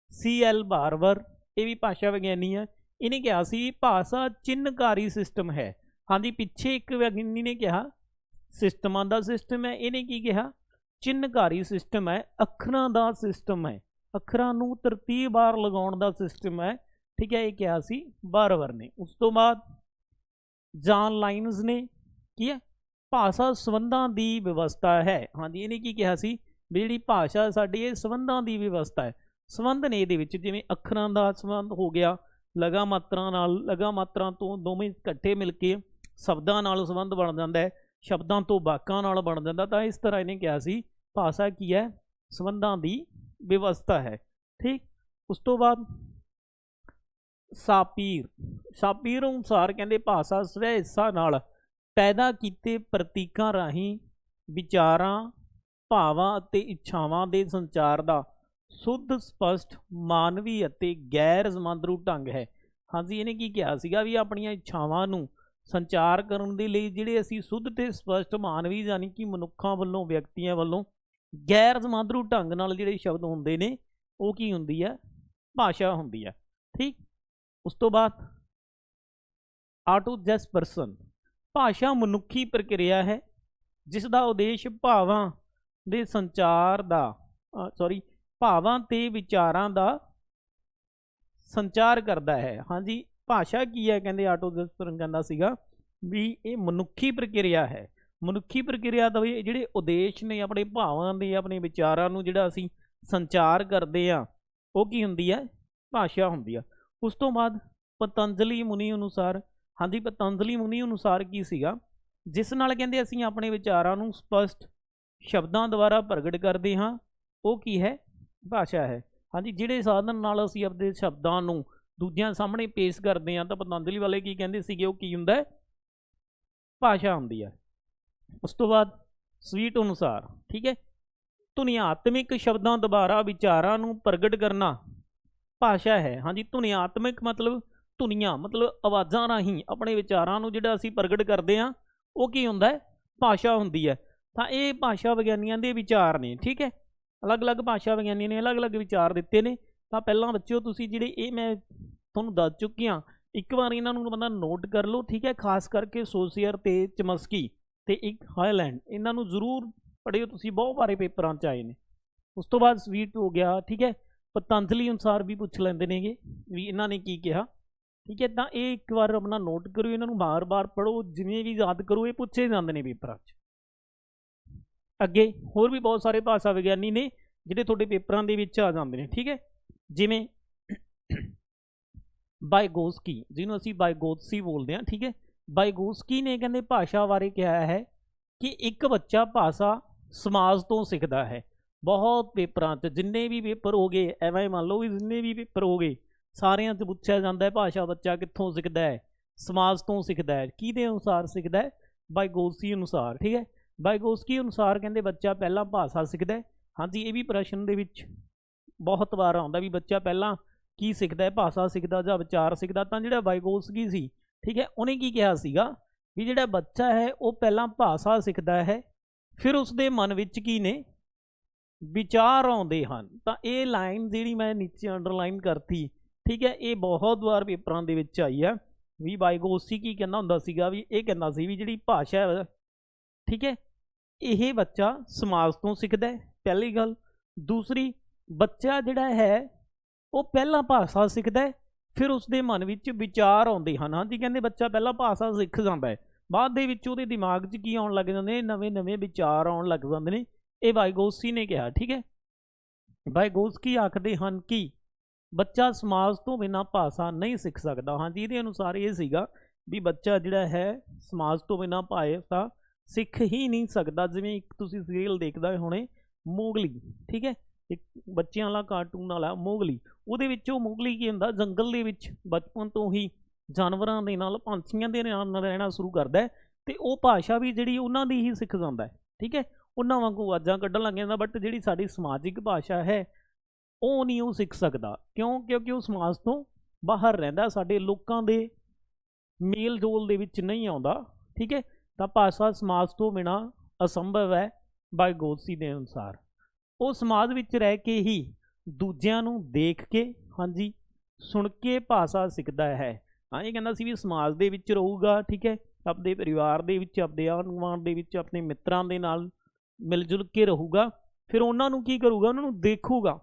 ਸੀ ਐਲ ਬਾਰਵਰ ਇਹ ਵੀ ਭਾਸ਼ਾ ਵਿਗਿਆਨੀ ਹੈ ਇਹਨੇ ਕਿਹਾ ਸੀ ਭਾਸ਼ਾ ਚਿੰਨਕਾਰੀ ਸਿਸਟਮ ਹੈ। ਹਾਂਜੀ, ਪਿੱਛੇ ਇੱਕ ਵਿਗਿਆਨੀ ਨੇ ਕਿਹਾ ਸਿਸਟਮਾਂ ਦਾ ਸਿਸਟਮ ਹੈ, ਇਹਨੇ ਕੀ ਕਿਹਾ? ਚਿੰਨਕਾਰੀ ਸਿਸਟਮ ਹੈ, ਅੱਖਰਾਂ ਦਾ ਸਿਸਟਮ ਹੈ। ਅੱਖਰਾਂ ਨੂੰ ਤਰਤੀਬਵਾਰ ਲਗਾਉਣ ਦਾ ਸਿਸਟਮ ਹੈ। ਠੀਕ ਹੈ, ਇਹ ਕਿਹਾ ਸੀ ਬਾਰਵਰ ਨੇ। ਉਸ ਤੋਂ ਬਾਅਦ ਜਾਨ ਲਾਈਨਸ ਨੇ ਕੀ ਹੈ? ਭਾਸ਼ਾ ਸੰਬੰਧਾਂ ਦੀ ਵਿਵਸਥਾ ਹੈ। ਹਾਂਜੀ, ਇਹਨੇ ਕੀ ਕਿਹਾ ਸੀ ਵੀ ਜਿਹੜੀ ਭਾਸ਼ਾ ਸਾਡੀ, ਇਹ ਸੰਬੰਧਾਂ ਦੀ ਵਿਵਸਥਾ ਹੈ। ਸੰਬੰਧ ਨੇ ਇਹਦੇ ਵਿੱਚ, ਜਿਵੇਂ ਅੱਖਰਾਂ ਦਾ ਸੰਬੰਧ ਹੋ ਗਿਆ, ਲਗਾ ਮਾਤਰਾ ਨਾਲ, ਲਗਾ ਮਾਤਰਾ ਤੋਂ ਦੋਵੇਂ ਇਕੱਠੇ ਮਿਲ ਕੇ ਸ਼ਬਦਾਂ ਨਾਲ ਸੰਬੰਧ ਬਣ ਜਾਂਦਾ ਹੈ, ਸ਼ਬਦਾਂ ਤੋਂ ਵਾਕਾਂ ਨਾਲ ਬਣ ਜਾਂਦਾ, ਤਾਂ ਇਸ ਤਰ੍ਹਾਂ ਇਹਨੇ ਕਿਹਾ ਸੀ, ਭਾਸ਼ਾ ਕੀ ਹੈ? ਸੰਬੰਧਾਂ ਦੀ ਵਿਵਸਥਾ ਹੈ। ਠੀਕ? ਉਸ ਤੋਂ ਬਾਅਦ ਸਾਪੀਰ ਸਾਪੀਰ ਅਨੁਸਾਰ ਕਹਿੰਦੇ ਭਾਸ਼ਾ ਸਵੈ ਹਿੱਸਾ ਨਾਲ ਪੈਦਾ ਕੀਤੇ ਪ੍ਰਤੀਕਾਂ ਰਾਹੀਂ ਵਿਚਾਰਾਂ, ਭਾਵਾਂ ਅਤੇ ਇੱਛਾਵਾਂ ਦੇ ਸੰਚਾਰ ਦਾ ਸੁੱਧ, ਸਪਸ਼ਟ, ਮਾਨਵੀ ਅਤੇ ਗੈਰ ਜ਼ਮਾਂਦਰੂ ਢੰਗ ਹੈ। ਹਾਂਜੀ, ਇਹਨੇ ਕੀ ਕਿਹਾ ਸੀਗਾ ਵੀ ਆਪਣੀਆਂ ਇੱਛਾਵਾਂ ਨੂੰ ਸੰਚਾਰ ਕਰਨ ਦੇ ਲਈ ਜਿਹੜੇ ਅਸੀਂ ਸੁੱਧ ਤੇ ਸਪਸ਼ਟ ਮਾਨਵੀ ਯਾਨੀ ਕਿ ਮਨੁੱਖਾਂ ਵੱਲੋਂ, ਵਿਅਕਤੀਆਂ ਵੱਲੋਂ ਗੈਰ ਜ਼ਮਾਂਦਰੂ ਢੰਗ ਨਾਲ ਜਿਹੜੇ ਸ਼ਬਦ ਹੁੰਦੇ ਨੇ, ਉਹ ਕੀ ਹੁੰਦੀ ਹੈ? ਭਾਸ਼ਾ ਹੁੰਦੀ ਹੈ। ਠੀਕ? ਉਸ ਤੋਂ ਬਾਅਦ ਆਟੋ ਜੈਸ ਪਰਸਨ, ਭਾਸ਼ਾ ਮਨੁੱਖੀ ਪ੍ਰਕਿਰਿਆ ਹੈ ਜਿਸ ਦਾ ਉਦੇਸ਼ ਭਾਵਾਂ ਦੇ ਸੰਚਾਰ ਦਾ ਸੌਰੀ ਭਾਵਾਂ ਤੇ ਵਿਚਾਰਾਂ ਦਾ ਸੰਚਾਰ ਕਰਦਾ ਹੈ। ਹਾਂਜੀ, ਭਾਸ਼ਾ ਕੀ ਹੈ? ਕਹਿੰਦੇ ਆਟੋ ਜੈਸ ਕਹਿੰਦਾ ਸੀਗਾ ਵੀ ਇਹ ਮਨੁੱਖੀ ਪ੍ਰਕਿਰਿਆ ਹੈ। ਮਨੁੱਖੀ ਪ੍ਰਕਿਰਿਆ ਦਾ ਵੀ ਜਿਹੜੇ ਉਦੇਸ਼ ਨੇ, ਆਪਣੇ ਭਾਵਾਂ ਦੇ, ਆਪਣੇ ਵਿਚਾਰਾਂ ਨੂੰ ਜਿਹੜਾ ਅਸੀਂ ਸੰਚਾਰ ਕਰਦੇ ਆ ਉਹ ਕੀ ਹੁੰਦੀ ਹੈ? ਭਾਸ਼ਾ ਹੁੰਦੀ ਆ। ਉਸ ਤੋਂ ਬਾਅਦ ਪਤੰਜਲੀ ਮੁਨੀ ਅਨੁਸਾਰ, ਹਾਂਜੀ, ਪਤੰਜਲੀ ਮੁਨੀ ਅਨੁਸਾਰ ਕੀ ਸੀਗਾ? ਜਿਸ ਨਾਲ ਕਹਿੰਦੇ ਅਸੀਂ ਆਪਣੇ ਵਿਚਾਰਾਂ ਨੂੰ ਸਪਸ਼ਟ ਸ਼ਬਦਾਂ ਦੁਆਰਾ ਪ੍ਰਗਟ ਕਰਦੇ ਹਾਂ, ਉਹ ਕੀ ਹੈ? ਭਾਸ਼ਾ ਹੈ। ਹਾਂਜੀ, ਜਿਹੜੇ ਸਾਧਨ ਨਾਲ ਅਸੀਂ ਆਪਣੇ ਸ਼ਬਦਾਂ ਨੂੰ ਦੂਜਿਆਂ ਸਾਹਮਣੇ ਪੇਸ਼ ਕਰਦੇ ਹਾਂ ਤਾਂ ਪਤੰਜਲੀ ਵਾਲੇ ਕੀ ਕਹਿੰਦੇ ਸੀਗੇ, ਉਹ ਕੀ ਹੁੰਦਾ ਹੈ? ਭਾਸ਼ਾ ਹੁੰਦੀ ਹੈ। ਉਸ ਤੋਂ ਬਾਅਦ ਸਵੀਟ ਅਨੁਸਾਰ, ਠੀਕ ਹੈ? ਧੁਨਿਆਤਮਿਕ ਸ਼ਬਦਾਂ ਦੁਬਾਰਾ ਵਿਚਾਰਾਂ ਨੂੰ ਪ੍ਰਗਟ ਕਰਨਾ ਭਾਸ਼ਾ ਹੈ। ਹਾਂਜੀ, ਧੁਨਿਆਤਮਿਕ ਮਤਲਬ ਧੁਨੀਆਂ, ਮਤਲਬ ਆਵਾਜ਼ਾਂ ਰਾਹੀਂ ਆਪਣੇ ਵਿਚਾਰਾਂ ਨੂੰ ਜਿਹੜਾ ਅਸੀਂ ਪ੍ਰਗਟ ਕਰਦੇ ਹਾਂ, ਉਹ ਕੀ ਹੁੰਦਾ ਹੈ? ਭਾਸ਼ਾ ਹੁੰਦੀ ਹੈ। ਤਾਂ ਇਹ ਭਾਸ਼ਾ ਵਿਗਿਆਨੀਆਂ ਦੇ ਵਿਚਾਰ ਨੇ, ਠੀਕ ਹੈ? ਅਲੱਗ-ਅਲੱਗ ਭਾਸ਼ਾ ਵਿਗਿਆਨੀਆਂ ਨੇ, ਅਲੱਗ-ਅਲੱਗ ਵਿਚਾਰ ਦਿੱਤੇ ਨੇ। ਤਾਂ ਪਹਿਲਾਂ ਬੱਚਿਓ, ਤੁਸੀਂ ਜਿਹੜੇ ਇਹ ਮੈਂ ਤੁਹਾਨੂੰ ਦੱਸ ਚੁੱਕੀ ਹਾਂ, ਇੱਕ ਵਾਰ ਇਹਨਾਂ ਨੂੰ ਬੰਦਾ ਨੋਟ ਕਰ ਲਓ, ਠੀਕ ਹੈ? ਖਾਸ ਕਰਕੇ ਸੋਸੀਅਰ ਤੇ ਚਮਸਕੀ ਤੇ ਇੱਕ ਹਾਇਲੈਂਡ, ਇਹਨਾਂ ਨੂੰ ਜ਼ਰੂਰ ਪੜ੍ਹਿਓ, ਤੁਸੀਂ ਬਹੁਤ ਬਾਰੇ ਪੇਪਰਾਂ 'ਚ ਆਏ ਨੇ। ਉਸ ਤੋਂ ਬਾਅਦ ਸਵੀਟ ਹੋ ਗਿਆ, ਠੀਕ ਹੈ? ਪਤੰਜਲੀ ਅਨੁਸਾਰ ਵੀ ਪੁੱਛ ਲੈਂਦੇ ਨੇਗੇ ਵੀ ਇਹਨਾਂ ਨੇ ਕੀ ਕਿਹਾ, ਠੀਕ ਹੈ? ਤਾਂ ਇਹ ਇੱਕ ਵਾਰ ਆਪਣਾ ਨੋਟ ਕਰਿਓ, ਇਹਨਾਂ ਨੂੰ ਬਾਰ-ਬਾਰ ਪੜੋ ਜਿਵੇਂ ਵੀ ਯਾਦ ਕਰੋ, ਇਹ ਪੁੱਛੇ ਜਾਂਦੇ ਨੇ ਪੇਪਰਾਂ 'ਚ। ਅੱਗੇ ਹੋਰ ਵੀ ਬਹੁਤ ਸਾਰੇ ਭਾਸ਼ਾ ਵਿਗਿਆਨੀ ਨੇ ਜਿਹੜੇ ਤੁਹਾਡੇ ਪੇਪਰਾਂ ਦੇ ਵਿੱਚ ਆ ਜਾਂਦੇ ਨੇ, ਠੀਕ ਹੈ? ਜਿਵੇਂ ਬਾਇਗੋਸਕੀ, ਜਿਹਨੂੰ ਅਸੀਂ ਬਾਇਗੋਤਸੀ ਬੋਲਦੇ ਹਾਂ, ਠੀਕ ਹੈ? ਬਾਇਗੋਸਕੀ ਨੇ ਕਹਿੰਦੇ ਭਾਸ਼ਾ ਬਾਰੇ ਕਿਹਾ ਹੈ ਕਿ ਇੱਕ ਬੱਚਾ ਭਾਸ਼ਾ ਸਮਾਜ ਤੋਂ ਸਿੱਖਦਾ ਹੈ। ਬਹੁਤ ਪੇਪਰਾਂ 'ਚ ਜਿੰਨੇ ਵੀ ਪੇਪਰ ਹੋ ਗਏ, ਐਵੇਂ ਮੰਨ ਲਓ ਵੀ ਜਿੰਨੇ ਵੀ ਪੇਪਰ ਹੋ ਗਏ, ਸਾਰਿਆਂ 'ਚ ਪੁੱਛਿਆ ਜਾਂਦਾ ਹੈ ਭਾਸ਼ਾ ਬੱਚਾ ਕਿੱਥੋਂ ਸਿੱਖਦਾ ਹੈ, ਸਮਾਜ ਤੋਂ ਸਿੱਖਦਾ ਹੈ, ਕਿਹਦੇ ਅਨੁਸਾਰ ਸਿੱਖਦਾ ਹੈ? ਬਾਇਗੋਸਕੀ ਅਨੁਸਾਰ, ਠੀਕ ਹੈ? ਬਾਇਗੋਸਕੀ ਅਨੁਸਾਰ ਕਹਿੰਦੇ ਬੱਚਾ ਪਹਿਲਾਂ ਭਾਸ਼ਾ ਸਿੱਖਦਾ ਹੈ। ਹਾਂਜੀ, ਇਹ ਵੀ ਪ੍ਰਸ਼ਨ ਦੇ ਵਿੱਚ ਬਹੁਤ ਵਾਰ ਆਉਂਦਾ ਵੀ ਬੱਚਾ ਪਹਿਲਾਂ ਕੀ ਸਿੱਖਦਾ ਹੈ, ਭਾਸ਼ਾ ਸਿੱਖਦਾ ਜਾਂ ਵਿਚਾਰ ਸਿੱਖਦਾ, ਤਾਂ ਜਿਹੜਾ ਬਾਇਗੋਸਕੀ ਸੀ, ਠੀਕ ਹੈ, ਉਹਨੇ ਕੀ ਕਿਹਾ ਸੀਗਾ ਵੀ ਜਿਹੜਾ ਬੱਚਾ ਹੈ, ਉਹ ਪਹਿਲਾਂ ਭਾਸ਼ਾ ਸਿੱਖਦਾ ਹੈ, ਫਿਰ ਉਸ ਦੇ ਮਨ ਵਿੱਚ ਕੀ ਨੇ? ਵਿਚਾਰ ਆਉਂਦੇ ਹਨ। ਤਾਂ ਇਹ ਲਾਈਨ ਜਿਹੜੀ ਮੈਂ ਨੀਚੇ ਅੰਡਰਲਾਈਨ ਕਰਤੀ, ਠੀਕ ਹੈ, ਇਹ ਬਹੁਤ ਵਾਰ ਪੇਪਰਾਂ ਦੇ ਵਿੱਚ ਆਈ ਹੈ ਵੀ ਬਾਇਗੋਸੀ ਕੀ ਕਹਿੰਦਾ ਹੁੰਦਾ ਸੀਗਾ ਵੀ ਇਹ ਕਹਿੰਦਾ ਸੀ ਵੀ ਜਿਹੜੀ ਭਾਸ਼ਾ ਠੀਕ ਹੈ? ਇਹ ਬੱਚਾ ਸਮਾਜ ਤੋਂ ਸਿੱਖਦਾ ਹੈ, ਪਹਿਲੀ ਗੱਲ। ਦੂਸਰੀ, ਬੱਚਾ ਜਿਹੜਾ ਹੈ, ਉਹ ਪਹਿਲਾਂ ਭਾਸ਼ਾ ਸਿੱਖਦਾ ਹੈ, ਫਿਰ ਉਸ ਦੇ ਮਨ ਵਿੱਚ ਵਿਚਾਰ ਆਉਂਦੇ ਹਨ। ਹਾਂਜੀ, ਕਹਿੰਦੇ ਬੱਚਾ ਪਹਿਲਾਂ ਭਾਸ਼ਾ ਸਿੱਖ ਜਾਂਦਾ ਹੈ। ਬਾਅਦ ਦੇ ਵਿੱਚ ਉਹਦੇ ਦਿਮਾਗ 'ਚ ਕੀ ਆਉਣ ਲੱਗ ਜਾਂਦੇ ਨੇ? ਨਵੇਂ ਨਵੇਂ ਵਿਚਾਰ ਆਉਣ ਲੱਗ ਜਾਂਦੇ ਨੇ। ਇਹ ਵਾਈਗੋਸੀ ਨੇ ਕਿਹਾ, ਠੀਕ ਹੈ? ਵਾਈਗੋਸਕੀ ਆਖਦੇ ਹਨ ਕਿ ਬੱਚਾ ਸਮਾਜ ਤੋਂ ਬਿਨਾਂ ਭਾਸ਼ਾ ਨਹੀਂ ਸਿੱਖ ਸਕਦਾ। ਹਾਂਜੀ, ਇਹਦੇ ਅਨੁਸਾਰ ਇਹ ਸੀਗਾ ਵੀ ਬੱਚਾ ਜਿਹੜਾ ਹੈ, ਸਮਾਜ ਤੋਂ ਬਿਨਾਂ ਭਾਸ਼ਾ ਸਿੱਖ ਹੀ ਨਹੀਂ ਸਕਦਾ, ਜਿਵੇਂ ਇੱਕ ਤੁਸੀਂ ਸੀਰੀਅਲ ਦੇਖਦਾ ਹੋਣੇ, ਮੋਗਲੀ, ਠੀਕ ਹੈ? ਇੱਕ ਬੱਚਿਆਂ ਵਾਲਾ ਕਾਰਟੂਨ ਵਾਲਾ ਮੋਗਲੀ, ਉਹਦੇ ਵਿੱਚ ਉਹ ਮੋਗਲੀ ਕੀ ਹੁੰਦਾ, ਜੰਗਲ ਦੇ ਵਿੱਚ ਬਚਪਨ ਤੋਂ ਹੀ ਜਾਨਵਰਾਂ ਦੇ ਨਾਲ ਪੰਛੀਆਂ ਦੇ ਨਾਲ ਰਹਿਣਾ ਸ਼ੁਰੂ ਕਰਦਾ ਹੈ ਤੇ ਉਹ ਭਾਸ਼ਾ ਵੀ ਜਿਹੜੀ ਉਹਨਾਂ ਦੀ ਹੀ ਸਿੱਖ ਜਾਂਦਾ ਹੈ, ਠੀਕ ਹੈ? ਉਹਨਾਂ ਵਾਂਗੂ ਆਵਾਜ਼ਾਂ ਕੱਢਣ ਲੱਗ ਜਾਂਦਾ ਬਟ ਜਿਹੜੀ ਸਾਡੀ ਸਮਾਜਿਕ ਭਾਸ਼ਾ ਹੈ, ਉਹ ਨਹੀਂ ਉਹ ਸਿੱਖ ਸਕਦਾ। ਕਿਉਂ? ਕਿਉਂਕਿ ਉਹ ਸਮਾਜ ਤੋਂ ਬਾਹਰ ਰਹਿੰਦਾ, ਸਾਡੇ ਲੋਕਾਂ ਦੇ ਮੇਲ ਜੋਲ ਦੇ ਵਿੱਚ ਨਹੀਂ ਆਉਂਦਾ, ਠੀਕ ਹੈ? ਤਾਂ ਭਾਸ਼ਾ ਸਮਾਜ ਤੋਂ ਬਿਨਾ ਅਸੰਭਵ ਹੈ ਬਾਈ ਬਾਇਗੋਸੀ ਦੇ ਅਨੁਸਾਰ। ਉਹ ਸਮਾਜ ਵਿੱਚ ਰਹਿ ਕੇ ਹੀ ਦੂਜਿਆਂ ਨੂੰ ਦੇਖ ਕੇ, ਹਾਂਜੀ, ਸੁਣ ਕੇ ਭਾਸ਼ਾ ਸਿੱਖਦਾ ਹੈ। ਹਾਂ ਇਹ ਕਹਿੰਦਾ ਸੀ ਵੀ ਸਮਾਜ ਦੇ ਵਿੱਚ ਰਹੂਗਾ, ਠੀਕ ਹੈ ਆਪਣੇ ਪਰਿਵਾਰ ਦੇ ਵਿੱਚ ਆਪਣੇ ਆਂਢ ਗੁਆਂਢ ਦੇ ਵਿੱਚ, ਆਪਣੇ ਮਿੱਤਰਾਂ ਦੇ ਨਾਲ ਮਿਲ ਜੁਲ ਕੇ ਰਹੂਗਾ। ਫਿਰ ਉਹਨਾਂ ਨੂੰ ਕੀ ਕਰੂਗਾ? ਉਹਨਾਂ ਨੂੰ ਦੇਖੂਗਾ।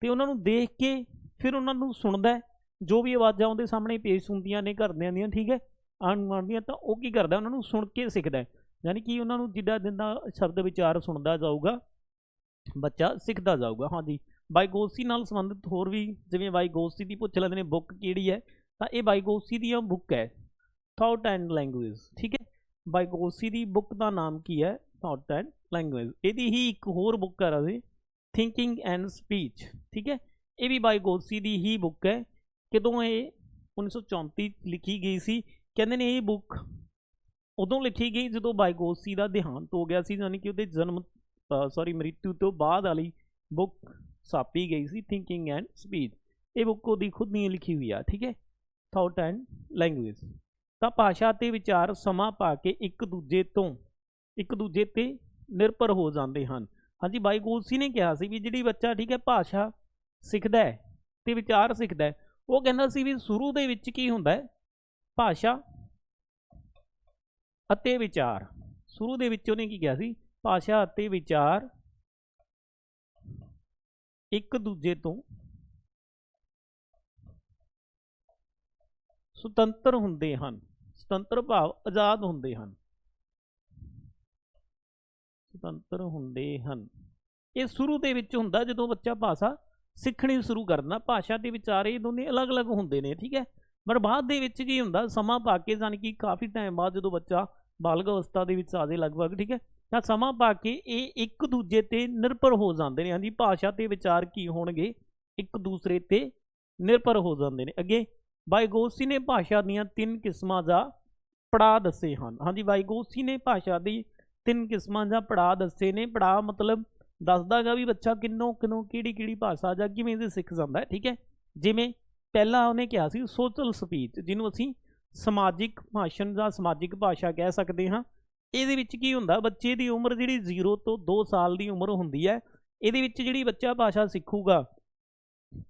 ਤੇ ਉਹਨਾਂ ਨੂੰ ਦੇਖ ਕੇ ਫਿਰ ਉਹਨਾਂ ਨੂੰ ਸੁਣਦਾ ਜੋ ਵੀ ਆਵਾਜ਼ਾਂ ਉਹਦੇ ਸਾਹਮਣੇ ਪੇਸ਼ ਹੁੰਦੀਆਂ ਨੇ ਘਰਦਿਆਂ ਦੀਆਂ, ਠੀਕ ਹੈ ਆਂਢ ਗੁਆਂਢ ਦੀਆਂ, ਤਾਂ ਉਹ ਕੀ ਕਰਦਾ, ਉਹਨਾਂ ਨੂੰ ਸੁਣ ਕੇ ਸਿੱਖਦਾ ਹੈ। ਯਾਨੀ ਕਿ ਉਹਨਾਂ ਨੂੰ ਜਿੱਦਾਂ ਜਿੱਦਾਂ ਸ਼ਬਦ ਵਿਚਾਰ ਸੁਣਦਾ ਜਾਊਗਾ, ਬੱਚਾ ਸਿੱਖਦਾ ਜਾਊਗਾ। ਹਾਂਜੀ ਬਾਈਗੋਸੀ ਨਾਲ ਸੰਬੰਧਿਤ ਹੋਰ ਵੀ, ਜਿਵੇਂ ਬਾਈਗੋਸੀ ਦੀ ਪੁੱਛ ਲੈਂਦੇ ਨੇ, ਬੁੱਕ ਕਿਹੜੀ ਹੈ, ਤਾਂ ਇਹ ਬਾਈਗੋਸੀ ਦੀ ਬੁੱਕ ਹੈ ਥਾਟ ਐਂਡ ਲੈਂਗੁਏਜ ਠੀਕ ਹੈ? ਬਾਈਗੋਸੀ ਦੀ ਬੁੱਕ ਦਾ ਨਾਮ ਕੀ ਹੈ ਥਾਟ ਐਂਡ ਲੈਂਗੁਏਜ ਇਹਦੀ ਹੀ ਇੱਕ ਹੋਰ ਬੁੱਕ ਹੈ ਰਾਜੇ ਥਿੰਕਿੰਗ ਐਂਡ ਸਪੀਚ ਠੀਕ ਹੈ? ਇਹ ਵੀ ਬਾਈਗੋਸੀ ਦੀ ਹੀ ਬੁੱਕ ਹੈ, ਕਿਦੋਂ ਇਹ 1934 ਲਿਖੀ ਗਈ ਸੀ ਕਹਿੰਦੇ ਨੇ ਇਹ ਬੁੱਕ ਉਦੋਂ ਲਿਖੀ ਗਈ ਜਦੋਂ ਬਾਈਗੋਸੀ ਦਾ ਦੇਹਾਂਤ ਹੋ ਗਿਆ ਸੀ, ਯਾਨੀ ਕਿ ਉਹਦੇ ਜਨਮ ਸੌਰੀ ਮ੍ਰਿਤੂ ਤੋਂ ਬਾਅਦ ਵਾਲੀ ਬੁੱਕ ਛਾਪੀ ਗਈ ਸੀ ਥਿੰਕਿੰਗ ਐਂਡ ਸਪੀਚ ਇਹ ਬੁੱਕ ਉਹਦੀ ਖੁਦ ਨਹੀਂ ਲਿਖੀ ਹੋਈ ਆ, ਠੀਕ ਹੈ? ਥਾਟ ਐਂਡ ਲੈਂਗੁਏਜ ਤਾਂ ਭਾਸ਼ਾ ਤੇ ਵਿਚਾਰ ਸਮਾਂ ਪਾ ਕੇ ਇੱਕ ਦੂਜੇ ਤੋਂ, ਇੱਕ ਦੂਜੇ ਤੇ ਨਿਰਭਰ ਹੋ ਜਾਂਦੇ ਹਨ। ਹਾਂਜੀ ਬਾਈਗੋਲਸੀ ਨੇ ਕਿਹਾ ਸੀ ਵੀ ਜਿਹੜੀ ਬੱਚਾ, ਠੀਕ ਹੈ, ਭਾਸ਼ਾ ਸਿੱਖਦਾ ਹੈ ਤੇ ਵਿਚਾਰ ਸਿੱਖਦਾ ਹੈ, ਉਹ ਕਹਿੰਦਾ ਸੀ ਵੀ ਸ਼ੁਰੂ ਦੇ ਵਿੱਚ ਕੀ ਹੁੰਦਾ ਹੈ? ਭਾਸ਼ਾ ਅਤੇ ਵਿਚਾਰ। ਸ਼ੁਰੂ ਦੇ ਵਿੱਚ ਉਹਨੇ ਕੀ ਕਿਹਾ ਸੀ? ਭਾਸ਼ਾ ਅਤੇ ਵਿਚਾਰ ਇੱਕ ਦੂਜੇ ਤੋਂ ਸੁਤੰਤਰ ਹੁੰਦੇ ਹਨ। ਸੁਤੰਤਰ ਭਾਵ ਆਜ਼ਾਦ ਹੁੰਦੇ ਹਨ। ਸੁਤੰਤਰ ਹੁੰਦੇ ਹਨ। ਇਹ ਸ਼ੁਰੂ ਦੇ ਵਿੱਚ ਹੁੰਦਾ ਜਦੋਂ ਬੱਚਾ ਭਾਸ਼ਾ ਸਿੱਖਣੀ ਸ਼ੁਰੂ ਕਰਨਾ ਭਾਸ਼ਾ ਦੇ ਵਿਚਾਰ ਇਹ ਦੋਨੇ ਅਲੱਗ-ਅਲੱਗ ਹੁੰਦੇ ਨੇ, ਠੀਕ ਹੈ? ਪਰ ਬਾਅਦ ਦੇ ਵਿੱਚ ਕੀ ਹੁੰਦਾ, ਸਮਾਂ ਪਾ ਕੇ ਜਾਣੀ ਕਿ ਕਾਫੀ ਟਾਈਮ ਬਾਅਦ ਜਦੋਂ ਬੱਚਾ ਬਾਲਗ ਅਵਸਥਾ ਦੇ ਵਿੱਚ ਆ ਜਾਏ ਲਗਭਗ, ਠੀਕ ਹੈ, ਤਾਂ ਸਮਾਂ ਪਾ ਕੇ ਇਹ ਇੱਕ ਦੂਜੇ ਤੇ ਨਿਰਭਰ ਹੋ ਜਾਂਦੇ ਨੇ, ਹਾਂਜੀ, ਭਾਸ਼ਾ ਤੇ ਵਿਚਾਰ ਕੀ ਹੋਣਗੇ, ਇੱਕ ਦੂਸਰੇ ਤੇ ਨਿਰਭਰ ਹੋ ਜਾਂਦੇ ਨੇ। ਅੱਗੇ ਬਾਈਗੋਸੀ ਨੇ ਭਾਸ਼ਾ ਦੀਆਂ ਤਿੰਨ ਕਿਸਮਾਂ ਦਾ ਪੜਾਅ ਦੱਸੇ ਹਨ। ਹਾਂਜੀ ਬਾਈਗੋਸੀ ਨੇ ਭਾਸ਼ਾ ਦੀ ਤਿੰਨ ਕਿਸਮਾਂ ਦਾ ਪੜਾਅ ਦੱਸੇ ਨੇ। ਪੜਾਅ ਮਤਲਬ ਦੱਸਦਾਗਾ ਵੀ ਬੱਚਾ ਕਿੰਨੋਂ ਕਿੰਨੋਂ ਕਿਹੜੀ ਕਿਹੜੀ ਭਾਸ਼ਾ ਜਾਂ ਕਿਵੇਂ ਦੇ ਸਿੱਖ ਜਾਂਦਾ ਹੈ, ਠੀਕ ਹੈ, ਜਿਵੇਂ ਪਹਿਲਾਂ ਉਹਨੇ ਕਿਹਾ ਸੀ ਸੋਸ਼ਲ ਸਪੀਚ, ਜਿਹਨੂੰ ਅਸੀਂ ਸਮਾਜਿਕ ਭਾਸ਼ਣ ਜਾਂ ਸਮਾਜਿਕ ਭਾਸ਼ਾ ਕਹਿ ਸਕਦੇ ਹਾਂ। ਇਹਦੇ ਵਿੱਚ ਕੀ ਹੁੰਦਾ, ਬੱਚੇ ਦੀ ਉਮਰ ਜਿਹੜੀ 0 ਤੋਂ 2 ਸਾਲ ਦੀ ਉਮਰ ਹੁੰਦੀ ਹੈ, ਇਹਦੇ ਵਿੱਚ ਜਿਹੜੀ ਬੱਚਾ ਭਾਸ਼ਾ ਸਿੱਖੂਗਾ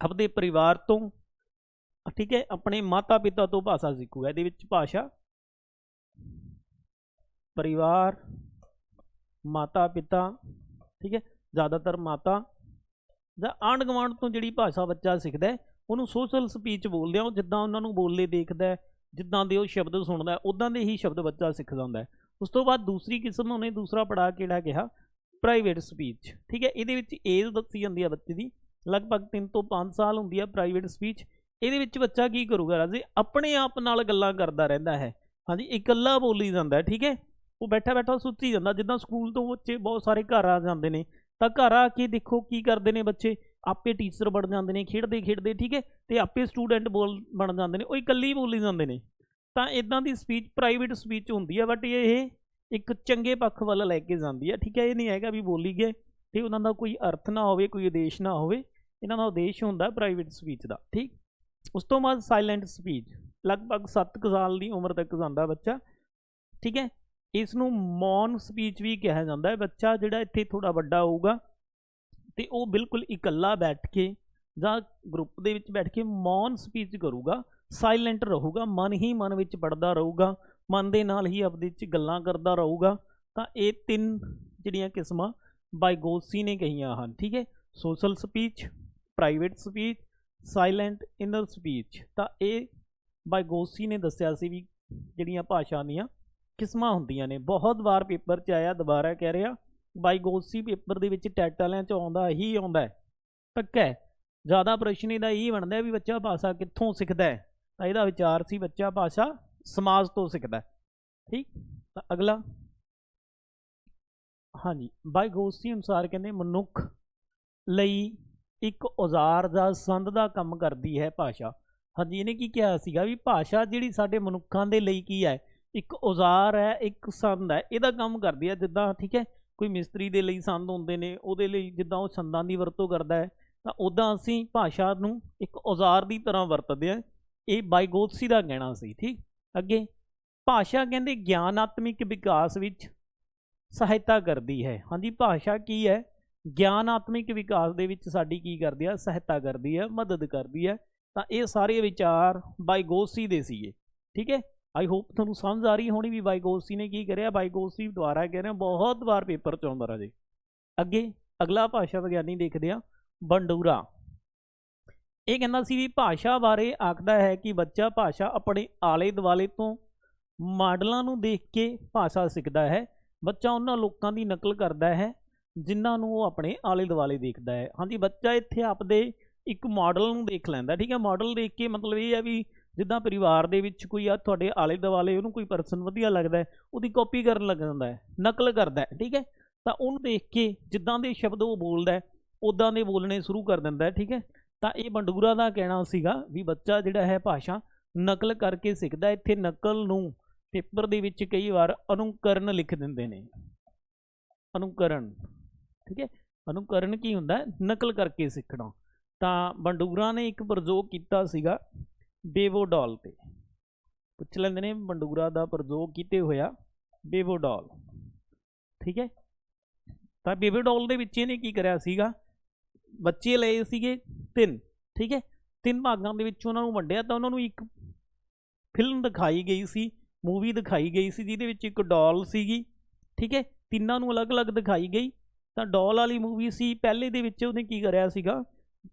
ਆਪਣੇ ਪਰਿਵਾਰ ਤੋਂ, ਠੀਕ ਹੈ, ਆਪਣੇ ਮਾਤਾ ਪਿਤਾ ਤੋਂ ਭਾਸ਼ਾ ਸਿੱਖੂਗਾ। ਇਹਦੇ ਵਿੱਚ ਭਾਸ਼ਾ ਪਰਿਵਾਰ ਮਾਤਾ ਪਿਤਾ ਠੀਕ ਹੈ, ਜ਼ਿਆਦਾਤਰ ਮਾਤਾ ਜਾਂ ਆਂਢ ਗੁਆਂਢ ਤੋਂ ਜਿਹੜੀ ਭਾਸ਼ਾ ਬੱਚਾ ਸਿੱਖਦਾ ਹੈ ਉਹਨੂੰ ਸੋਸ਼ਲ ਸਪੀਚ ਬੋਲਦੇ ਆ, ਉਹ ਜਿੱਦਾਂ ਉਹਨਾਂ ਨੂੰ ਬੋਲਦੇ ਦੇਖਦਾ ਜਿੱਦਾਂ ਦੇ ਉਹ ਸ਼ਬਦ ਸੁਣਦਾ ਹੈ ਉਦਾਂ ਦੇ ਹੀ ਸ਼ਬਦ ਬੱਚਾ ਸਿੱਖਦਾ ਹੁੰਦਾ ਉਸ ਤੋਂ ਬਾਅਦ ਦੂਸਰੀ ਕਿਸਮ ਉਹਨੇ ਦੂਸਰਾ ਪੜਾਅ ਕਿਹੜਾ ਕਿਹਾ ਪ੍ਰਾਈਵੇਟ ਸਪੀਚ ਠੀਕ ਹੈ? ਇਹਦੇ ਵਿੱਚ ਏਜ ਦੱਸੀ ਜਾਂਦੀ ਹੈ ਬੱਚੇ ਦੀ, ਲਗਭਗ 3 ਤੋਂ 5 ਸਾਲ ਹੁੰਦੀ ਹੈ ਪ੍ਰਾਈਵੇਟ ਸਪੀਚ ਇਹਦੇ ਵਿੱਚ ਬੱਚਾ ਕੀ ਕਰੂਗਾ ਰਾਜੇ? ਆਪਣੇ ਆਪ ਨਾਲ ਗੱਲਾਂ ਕਰਦਾ ਰਹਿੰਦਾ ਹੈ। ਹਾਂਜੀ, ਇਕੱਲਾ ਬੋਲੀ ਜਾਂਦਾ ਠੀਕ ਹੈ? ਉਹ ਬੈਠਾ ਬੈਠਾ ਸੋਚੀ ਜਾਂਦਾ। ਜਿੱਦਾਂ ਸਕੂਲ ਤੋਂ ਬੱਚੇ ਬਹੁਤ ਸਾਰੇ ਘਰ ਆ ਜਾਂਦੇ ਨੇ, ਤਾਂ ਘਰ ਆ ਕੇ ਦੇਖੋ ਕੀ ਕਰਦੇ ਨੇ ਬੱਚੇ? ਆਪੇ ਟੀਚਰ ਬਣ ਜਾਂਦੇ ਨੇ, ਖੇਡਦੇ ਖੇਡਦੇ, ਠੀਕ ਹੈ, ਤੇ ਆਪੇ ਸਟੂਡੈਂਟ ਬੋਲ, ਬਣ ਜਾਂਦੇ ਨੇ, ਉਹ ਇਕੱਲੀ ਬੋਲੀ ਜਾਂਦੇ ਨੇ। ਤਾਂ ਇਦਾਂ ਦੀ ਸਪੀਚ ਪ੍ਰਾਈਵੇਟ ਸਪੀਚ ਹੁੰਦੀ ਹੈ ਬਟ ਇਹ ਇੱਕ ਚੰਗੇ ਪੱਖ ਵੱਲ ਲੈ ਕੇ ਜਾਂਦੀ ਹੈ ਠੀਕ ਹੈ, ਇਹ ਨਹੀਂ ਹੈਗਾ ਵੀ ਬੋਲੀ ਗਏ ਤੇ ਉਹਨਾਂ ਦਾ ਕੋਈ ਅਰਥ ਨਾ ਹੋਵੇ, ਕੋਈ ਉਦੇਸ਼ ਨਾ ਹੋਵੇ, ਇਹਨਾਂ ਦਾ ਉਦੇਸ਼ ਹੁੰਦਾ ਪ੍ਰਾਈਵੇਟ ਸਪੀਚ ਦਾ, ਠੀਕ? ਉਸ ਤੋਂ ਬਾਅਦ ਸਾਇਲੈਂਟ ਸਪੀਚ ਲਗਭਗ 7 ਸਾਲ ਦੀ ਉਮਰ ਤੱਕ ਜਾਂਦਾ ਬੱਚਾ, ਠੀਕ ਹੈ, ਇਸ ਨੂੰ ਮੌਨ ਸਪੀਚ ਵੀ ਕਿਹਾ ਜਾਂਦਾ ਹੈ, ਬੱਚਾ ਜਿਹੜਾ ਇੱਥੇ ਥੋੜਾ ਵੱਡਾ ਹੋਊਗਾ ਤੇ ਉਹ ਬਿਲਕੁਲ ਇਕੱਲਾ ਬੈਠ ਕੇ ਜਾਂ ਗਰੁੱਪ ਦੇ ਵਿੱਚ ਬੈਠ ਕੇ ਮੌਨ ਸਪੀਚ ਕਰੂਗਾ ਸਾਇਲੈਂਟ ਰਹੂਗਾ, ਮਨ ਹੀ ਮਨ ਵਿੱਚ ਪੜਦਾ ਰਹੂਗਾ, ਮਨ ਦੇ ਨਾਲ ਹੀ ਆਪਦੇ ਵਿੱਚ ਗੱਲਾਂ ਕਰਦਾ ਰਹੂਗਾ, ਤਾਂ ਇਹ ਤਿੰਨ ਜਿਹੜੀਆਂ ਕਿਸਮਾਂ ਬਾਈਗੋਸੀ ਨੇ ਕਹੀਆਂ ਹਨ, ਠੀਕ ਹੈ? Social speech private speech silent inner speech ਤਾਂ ਇਹ ਬਾਈਗੋਸੀ ਨੇ ਦੱਸਿਆ ਸੀ ਵੀ ਜਿਹੜੀਆਂ ਭਾਸ਼ਾ ਦੀਆਂ ਕਿਸਮਾਂ ਹੁੰਦੀਆਂ ਨੇ। ਬਹੁਤ ਵਾਰ ਪੇਪਰ 'ਚ ਆਇਆ, ਦੁਬਾਰਾ ਕਹਿ ਰਿਹਾ ਬਾਈਗੋਸੀ ਪੇਪਰ ਦੇ ਵਿੱਚ ਟੈਟ ਵਾਲਿਆਂ 'ਚ ਆਉਂਦਾ ਹੀ ਆਉਂਦਾ ਹੈ। ਪੱਕਾ ਜ਼ਿਆਦਾ ਪ੍ਰਸ਼ਨ ਇਹਦਾ ਇਹ ਬਣਦਾ ਵੀ ਬੱਚਾ ਭਾਸ਼ਾ ਕਿੱਥੋਂ ਸਿੱਖਦਾ ਹੈ। ਤਾਂ ਇਹਦਾ ਵਿਚਾਰ ਸੀ ਬੱਚਾ ਭਾਸ਼ਾ ਸਮਾਜ ਤੋਂ ਸਿੱਖਦਾ ਠੀਕ? ਤਾਂ ਅਗਲਾ। ਹਾਂਜੀ, ਬਾਈ ਗੋਸੀ ਅਨੁਸਾਰ ਕਹਿੰਦੇ, ਮਨੁੱਖ ਲਈ ਇੱਕ ਔਜ਼ਾਰ ਦਾ ਸੰਦ ਦਾ ਕੰਮ ਕਰਦੀ ਹੈ ਭਾਸ਼ਾ। ਹਾਂਜੀ, ਇਹਨੇ ਕੀ ਕਿਹਾ ਸੀਗਾ ਵੀ ਭਾਸ਼ਾ ਜਿਹੜੀ ਸਾਡੇ ਮਨੁੱਖਾਂ ਦੇ ਲਈ ਕੀ ਹੈ? ਇੱਕ ਔਜ਼ਾਰ ਹੈ, ਇੱਕ ਸੰਦ ਹੈ, ਇਹਦਾ ਕੰਮ ਕਰਦੀ ਹੈ, ਜਿੱਦਾਂ ਠੀਕ ਹੈ ਕੋਈ ਮਿਸਤਰੀ ਦੇ ਲਈ ਸੰਦ ਹੁੰਦੇ ਨੇ, ਉਹਦੇ ਲਈ ਜਿੱਦਾਂ ਉਹ ਸੰਦਾਂ ਦੀ ਵਰਤੋਂ ਕਰਦਾ ਹੈ, ਤਾਂ ਉਦਾਂ ਅਸੀਂ ਭਾਸ਼ਾ ਨੂੰ ਇੱਕ ਔਜ਼ਾਰ ਦੀ ਤਰ੍ਹਾਂ ਵਰਤਦੇ ਹਾਂ। ਇਹ ਬਾਈਗੋਤਸੀ ਦਾ ਕਹਿਣਾ ਸੀ, ਠੀਕ? ਅੱਗੇ, ਭਾਸ਼ਾ ਕਹਿੰਦੇ ਗਿਆਨਾਤਮਿਕ ਵਿਕਾਸ ਵਿੱਚ ਸਹਾਇਤਾ ਕਰਦੀ ਹੈ। ਹਾਂਜੀ, ਭਾਸ਼ਾ ਕੀ ਹੈ? ਗਿਆਨਾਤਮਿਕ ਵਿਕਾਸ ਦੇ ਵਿੱਚ ਸਾਡੀ ਕੀ ਕਰਦੀ ਹੈ? ਸਹਾਇਤਾ ਕਰਦੀ ਹੈ, ਮਦਦ ਕਰਦੀ ਹੈ। ਤਾਂ ਇਹ ਸਾਰੇ ਵਿਚਾਰ ਬਾਈਗੋਸੀ ਦੇ ਸੀਗੇ, ਠੀਕ ਹੈ? ਆਈ ਹੋਪ ਤੁਹਾਨੂੰ ਸਮਝ ਆ ਰਹੀ ਹੋਣੀ ਵੀ ਬਾਈਗੋਸੀ ਨੇ ਕੀ ਕਰਿਆ। ਬਾਈਗੋਸੀ ਦੁਆਰਾ ਕਹਿ ਰਿਹਾ, ਬਹੁਤ ਵਾਰ ਪੇਪਰ ਚ ਆਉਂਦਾ ਰਾਜੇ। ਅੱਗੇ ਅਗਲਾ ਭਾਸ਼ਾ ਵਿਗਿਆਨੀ ਦੇਖਦੇ ਆ ਬੰਡੂਰਾ। ਇਹ ਕਹਿੰਦਾ ਸੀ ਵੀ ਭਾਸ਼ਾ ਬਾਰੇ ਆਖਦਾ ਹੈ ਕਿ ਬੱਚਾ ਭਾਸ਼ਾ ਆਪਣੇ ਆਲੇ ਦੁਆਲੇ ਤੋਂ ਮਾਡਲਾਂ ਨੂੰ ਦੇਖ ਕੇ ਭਾਸ਼ਾ ਸਿੱਖਦਾ ਹੈ। ਬੱਚਾ ਉਹਨਾਂ ਲੋਕਾਂ ਦੀ ਨਕਲ ਕਰਦਾ ਹੈ, ਜਿਨ੍ਹਾਂ ਨੂੰ ਉਹ ਆਪਣੇ ਆਲੇ ਦੁਆਲੇ ਦੇਖਦਾ ਹੈ। ਹਾਂਜੀ, ਬੱਚਾ ਇੱਥੇ ਆਪਦੇ ਇੱਕ ਮਾਡਲ ਨੂੰ ਦੇਖ ਲੈਂਦਾ। ਠੀਕ ਹੈ, ਮਾਡਲ ਦੇਖ ਕੇ ਮਤਲਬ ਇਹ ਹੈ ਵੀ ਜਿੱਦਾਂ ਪਰਿਵਾਰ ਦੇ ਵਿੱਚ ਕੋਈ ਆ ਤੁਹਾਡੇ ਆਲੇ ਦੁਆਲੇ ਉਹਨੂੰ ਕੋਈ ਪਰਸਨ ਵਧੀਆ ਲੱਗਦਾ ਉਹਦੀ ਕਾਪੀ ਕਰਨ ਲੱਗ ਜਾਂਦਾ ਹੈ, ਨਕਲ ਕਰਦਾ ਹੈ, ਠੀਕ ਹੈ? ਤਾਂ ਉਹਨੂੰ ਦੇਖ ਕੇ ਜਿੱਦਾਂ ਦੇ ਸ਼ਬਦ ਉਹ ਬੋਲਦਾ ਹੈ ਉਦਾਂ ਦੇ ਬੋਲਣੇ ਸ਼ੁਰੂ ਕਰ ਦਿੰਦਾ ਹੈ, ਠੀਕ ਹੈ? ਤਾਂ ਇਹ ਬੰਡੂਰਾ ਦਾ ਕਹਿਣਾ ਸੀਗਾ ਵੀ ਬੱਚਾ ਜਿਹੜਾ ਹੈ ਭਾਸ਼ਾ ਨਕਲ ਕਰਕੇ ਸਿੱਖਦਾ ਇੱਥੇ ਨਕਲ ਨੂੰ ਪੇਪਰ ਦੇ ਵਿੱਚ ਕਈ ਵਾਰ ਅਨੁਕਰਨ ਲਿਖ ਦਿੰਦੇ ਨੇ। ਅਨੁਕਰਨ, ਠੀਕ ਹੈ? ਅਨੁਕਰਨ ਕੀ ਹੁੰਦਾ ਨਕਲ ਕਰਕੇ ਸਿੱਖਣਾ। ਤਾਂ ਬੰਡੂਰਾ ਨੇ ਇੱਕ ਪ੍ਰਯੋਗ ਕੀਤਾ ਸੀਗਾ ਬੇਵੋਡਾਲ ਤੇ। ਪੁੱਛ ਲੈਂਦੇ ਨੇ, ਬੰਡੂਰਾ ਦਾ ਪ੍ਰਯੋਗ ਕੀਤੇ ਹੋਇਆ ਬੇਵੋਡਾਲ ਠੀਕ ਹੈ? ਤਾਂ ਬੇਵੋਡਾਲ ਦੇ ਵਿੱਚ ਇਹਨੇ ਕੀ ਕਰਿਆ ਸੀਗਾ? ਬੱਚੇ ਲਏ ਸੀਗੇ ਤਿੰਨ। ਠੀਕ ਹੈ? ਤਿੰਨ ਭਾਗਾਂ ਦੇ ਵਿੱਚ ਉਹਨਾਂ ਨੂੰ ਵੰਡਿਆ ਤਾਂ ਉਹਨਾਂ ਨੂੰ ਇੱਕ ਫਿਲਮ ਦਿਖਾਈ ਗਈ ਸੀ ਮੂਵੀ ਦਿਖਾਈ ਗਈ ਸੀ, ਜਿਹਦੇ ਵਿੱਚ ਇੱਕ ਡਾਲ ਸੀਗੀ। ਠੀਕ ਹੈ? ਤਿੰਨਾਂ ਨੂੰ ਅਲੱਗ-ਅਲੱਗ ਦਿਖਾਈ ਗਈ। ਤਾਂ ਡਾਲ ਵਾਲੀ ਮੂਵੀ ਸੀ, ਪਹਿਲੇ ਦੇ ਵਿੱਚ ਉਹਨੇ ਕੀ ਕਰਿਆ ਸੀਗਾ?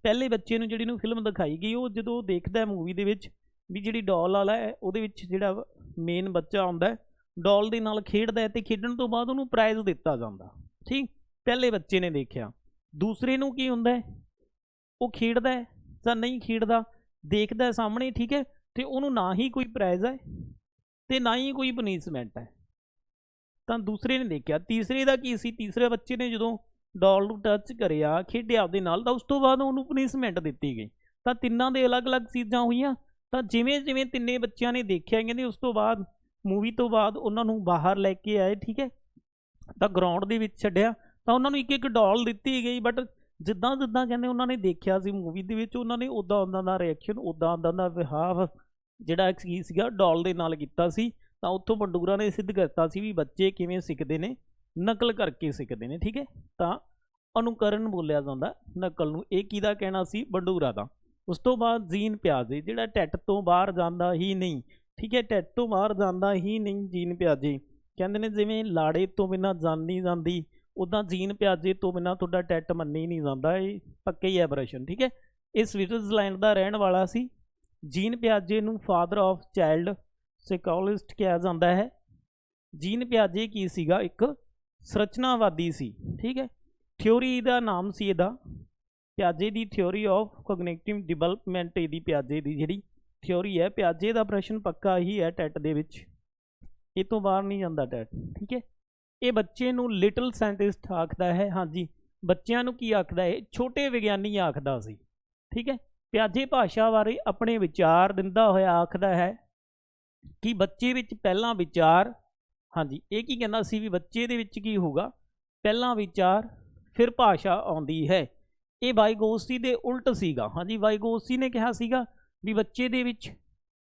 ਪਹਿਲੇ ਬੱਚੇ ਨੂੰ ਜਿਹੜੀ ਨੂੰ ਫਿਲਮ ਦਿਖਾਈ ਗਈ, ਉਹ ਜਦੋਂ ਦੇਖਦਾ ਮੂਵੀ ਦੇ ਵਿੱਚ, ਵੀ ਜਿਹੜੀ ਡਾਲ ਵਾਲਾ ਹੈ, ਉਹਦੇ ਵਿੱਚ ਜਿਹੜਾ ਮੇਨ ਬੱਚਾ ਆਉਂਦਾ ਹੈ ਡਾਲ ਦੇ ਨਾਲ ਖੇਡਦਾ ਹੈ ਤੇ ਖੇਡਣ ਤੋਂ ਬਾਅਦ ਉਹਨੂੰ ਪ੍ਰਾਈਜ਼ ਦਿੱਤਾ ਜਾਂਦਾ। ਠੀਕ? ਪਹਿਲੇ ਬੱਚੇ ਨੇ ਦੇਖਿਆ। ਦੂਸਰੇ ਨੂੰ ਕੀ ਹੁੰਦਾ ਉਹ ਖੇਡਦਾ ਹੈ ਜਾਂ ਨਹੀਂ ਖੇਡਦਾ, ਦੇਖਦਾ ਸਾਹਮਣੇ, ਠੀਕ ਹੈ? ਤੇ ਉਹਨੂੰ ਨਾ ਹੀ ਕੋਈ ਪ੍ਰਾਈਜ਼ ਹੈ ਤੇ ਨਾ ਹੀ ਕੋਈ ਪਨਿਸ਼ਮੈਂਟ ਹੈ। ਤਾਂ ਦੂਸਰੇ ਨੇ ਦੇਖਿਆ। ਤੀਸਰੇ ਦਾ ਕੀ ਸੀ? ਤੀਸਰੇ ਬੱਚੇ ਨੇ ਜਦੋਂ ਡਾਲ ਨੂੰ ਟੱਚ ਕਰਿਆ, ਖੇਡਿਆ ਉਹਦੇ ਨਾਲ, ਤਾਂ ਉਸ ਤੋਂ ਬਾਅਦ ਉਹਨੂੰ ਪਨਿਸ਼ਮੈਂਟ ਦਿੱਤੀ ਗਈ। ਤਾਂ ਤਿੰਨਾਂ ਦੇ ਅਲੱਗ-ਅਲੱਗ ਚੀਜ਼ਾਂ ਹੋਈਆਂ। ਤਾਂ ਜਿਵੇਂ ਜਿਵੇਂ ਤਿੰਨੇ ਬੱਚਿਆਂ ਨੇ ਦੇਖਿਆ ਕਹਿੰਦੇ ਉਸ ਤੋਂ ਬਾਅਦ ਮੂਵੀ ਤੋਂ ਬਾਅਦ ਉਹਨਾਂ ਨੂੰ ਬਾਹਰ ਲੈ ਕੇ ਆਏ, ਠੀਕ ਹੈ? ਤਾਂ ਗਰਾਊਂਡ ਦੇ ਵਿੱਚ ਛੱਡਿਆ। ਤਾਂ ਉਹਨਾਂ ਨੂੰ ਇੱਕ ਇੱਕ ਡਾਲ ਦਿੱਤੀ ਗਈ ਬਟ ਜਿੱਦਾਂ ਜਿੱਦਾਂ ਕਹਿੰਦੇ ਉਹਨਾਂ ਨੇ ਦੇਖਿਆ ਸੀ ਮੂਵੀ ਦੇ ਵਿੱਚ, ਉਹਨਾਂ ਨੇ ਉਦਾਂ ਉਦਾਂ ਦਾ ਰਿਐਕਸ਼ਨ ਉਦਾਂ ਉਦਾਂ ਦਾ ਵਿਹਾਵ ਜਿਹੜਾ ਕੀ ਸੀਗਾ, ਡਾਲ ਦੇ ਨਾਲ ਕੀਤਾ ਸੀ। ਤਾਂ ਉੱਥੋਂ ਬੰਡੂਰਾ ਨੇ ਸਿੱਧ ਕਰਤਾ ਸੀ ਵੀ ਬੱਚੇ ਕਿਵੇਂ ਸਿੱਖਦੇ ਨੇ। ਨਕਲ ਕਰਕੇ ਸਿੱਖਦੇ ਨੇ, ਠੀਕ ਹੈ? ਤਾਂ ਅਨੁਕਰਨ ਬੋਲਿਆ ਜਾਂਦਾ, ਨਕਲ ਨੂੰ। ਇਹ ਕਿਹਦਾ ਕਹਿਣਾ ਸੀ? ਬੰਡੂਰਾ ਦਾ। ਉਸ ਤੋਂ ਬਾਅਦ ਜੀਨ ਪਿਆਜ਼ੇ ਜਿਹੜਾ ਟੈਟ ਤੋਂ ਬਾਹਰ ਜਾਂਦਾ ਹੀ ਨਹੀਂ, ਠੀਕ ਹੈ? ਟੈਟ ਤੋਂ ਬਾਹਰ ਜਾਂਦਾ ਹੀ ਨਹੀਂ ਜੀਨ ਪਿਆਜ਼ੇ। ਕਹਿੰਦੇ ਨੇ ਜਿਵੇਂ ਲਾੜੇ ਤੋਂ ਬਿਨਾਂ ਜਾਨ ਨਹੀਂ ਜਾਂਦੀ ਉਦਾਂ ਜੀਨ ਪਿਆਜ਼ੇ ਤੋਂ ਬਿਨਾਂ ਤੁਹਾਡਾ ਟੈਟ ਮੰਨੀ ਨਹੀਂ ਜਾਂਦਾ ਇਹ ਪੱਕੇ ਹੀ ਹੈ ਪ੍ਰਸ਼ਨ ਠੀਕ ਹੈ? ਇਹ ਸਵਿਟਜ਼ਰਲੈਂਡ ਦਾ ਰਹਿਣ ਵਾਲਾ ਸੀ। ਜੀਨ ਪਿਆਜ਼ੇ ਨੂੰ ਫਾਦਰ ਆਫ ਚਾਈਲਡ ਸਾਈਕੋਲੋਜਿਸਟ ਕਿਹਾ ਜਾਂਦਾ ਹੈ। ਜੀਨ ਪਿਆਜ਼ੇ ਕੀ ਸੀਗਾ? ਇੱਕ ਸੰਰਚਨਾਵਾਦੀ ਸੀ, ਠੀਕ ਹੈ? ਥਿਉਰੀ ਦਾ ਨਾਮ ਸੀ ਇਹਦਾ, ਪਿਆਜ਼ੇ ਦੀ ਥਿਉਰੀ ਆਫ ਕੋਗਨੀਟਿਵ ਡਿਵੈਲਪਮੈਂਟ ਇਹਦੀ ਪਿਆਜ਼ੇ ਦੀ ਜਿਹੜੀ ਥਿਉਰੀ ਹੈ, ਪਿਆਜ਼ੇ ਦਾ ਪ੍ਰਸ਼ਨ ਪੱਕਾ ਹੀ ਹੈ ਟੈਟ ਦੇ ਵਿੱਚ। ਇਹ ਤੋਂ ਬਾਹਰ ਨਹੀਂ ਜਾਂਦਾ ਟੈਟ, ਠੀਕ ਹੈ? ਇਹ ਬੱਚੇ ਨੂੰ ਲਿਟਲ ਸਾਇੰਟਿਸਟ ਆਖਦਾ ਹੈ, ਹਾਂਜੀ। ਬੱਚਿਆਂ ਨੂੰ ਕੀ ਆਖਦਾ ਹੈ ਛੋਟੇ ਵਿਗਿਆਨੀ ਆਖਦਾ ਸੀ, ਠੀਕ ਹੈ? ਪਿਆਜ਼ੇ ਭਾਸ਼ਾ ਬਾਰੇ ਆਪਣੇ ਵਿਚਾਰ ਦਿੰਦਾ ਹੋਇਆ ਆਖਦਾ ਹੈ ਕਿ ਬੱਚੇ ਵਿੱਚ ਪਹਿਲਾਂ ਵਿਚਾਰ ਹਾਂਜੀ, ਇਹ ਕੀ ਕਹਿੰਦਾ ਸੀ ਵੀ ਬੱਚੇ ਦੇ ਵਿੱਚ ਕੀ ਹੋਊਗਾ? ਪਹਿਲਾਂ ਵਿਚਾਰ, ਫਿਰ ਭਾਸ਼ਾ ਆਉਂਦੀ ਹੈ। ਇਹ ਵਾਈਗੋਸੀ ਦੇ ਉਲਟ ਸੀਗਾ। ਹਾਂਜੀ, ਵਾਈਗੋਸੀ ਨੇ ਕਿਹਾ ਸੀਗਾ ਵੀ ਬੱਚੇ ਦੇ ਵਿੱਚ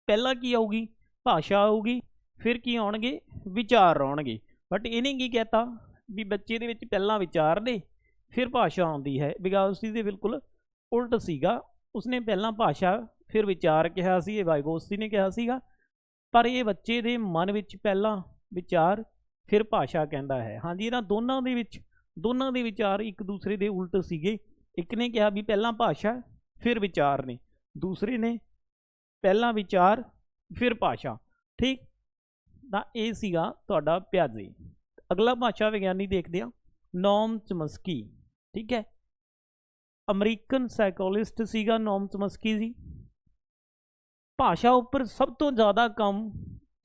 ਪਹਿਲਾਂ ਕੀ ਆਊਗੀ? ਭਾਸ਼ਾ ਆਊਗੀ, ਫਿਰ ਕੀ ਆਉਣਗੇ? ਵਿਚਾਰ ਆਉਣਗੇ। ਬਟ ਇਹਨੇ ਕੀ ਕਹਿਤਾ ਵੀ ਬੱਚੇ ਦੇ ਵਿੱਚ ਪਹਿਲਾਂ ਵਿਚਾਰ ਨੇ, ਫਿਰ ਭਾਸ਼ਾ ਆਉਂਦੀ ਹੈ। ਵਿਗਾਸੀ ਦੇ ਬਿਲਕੁਲ ਉਲਟ ਸੀਗਾ। ਉਸਨੇ ਪਹਿਲਾਂ ਭਾਸ਼ਾ, ਫਿਰ ਵਿਚਾਰ ਕਿਹਾ ਸੀ, ਇਹ ਵਾਈਗੋਸੀ ਨੇ ਕਿਹਾ ਸੀਗਾ। ਪਰ ਇਹ ਬੱਚੇ ਦੇ ਮਨ ਵਿੱਚ ਪਹਿਲਾਂ ਵਿਚਾਰ ਫਿਰ ਭਾਸ਼ਾ ਕਹਿੰਦਾ ਹੈ। ਹਾਂਜੀ, ਇਹਨਾਂ ਦੋਨਾਂ ਦੇ ਵਿੱਚ, ਦੋਨਾਂ ਦੇ ਵਿਚਾਰ ਇੱਕ ਦੂਸਰੇ ਦੇ ਉਲਟ ਸੀਗੇ। ਇੱਕ ਨੇ ਕਿਹਾ ਵੀ ਪਹਿਲਾਂ ਭਾਸ਼ਾ, ਫਿਰ ਵਿਚਾਰ ਨੇ। ਦੂਸਰੇ ਨੇ ਪਹਿਲਾਂ ਵਿਚਾਰ, ਫਿਰ ਭਾਸ਼ਾ। ਠੀਕ? ਤਾਂ ਇਹ ਸੀਗਾ ਤੁਹਾਡਾ ਪਿਆਜ਼ੇ। ਅਗਲਾ ਭਾਸ਼ਾ ਵਿਗਿਆਨੀ ਦੇਖਦੇ ਹਾਂ। ਨੋਮ ਚਮਸਕੀ। ਠੀਕ ਹੈ? ਅਮਰੀਕਨ ਸਾਈਕੋਲਿਸਟ ਸੀਗਾ ਨੋਮ ਚਮਸਕੀ ਜੀ। ਭਾਸ਼ਾ ਉੱਪਰ ਸਭ ਤੋਂ ਜ਼ਿਆਦਾ ਕੰਮ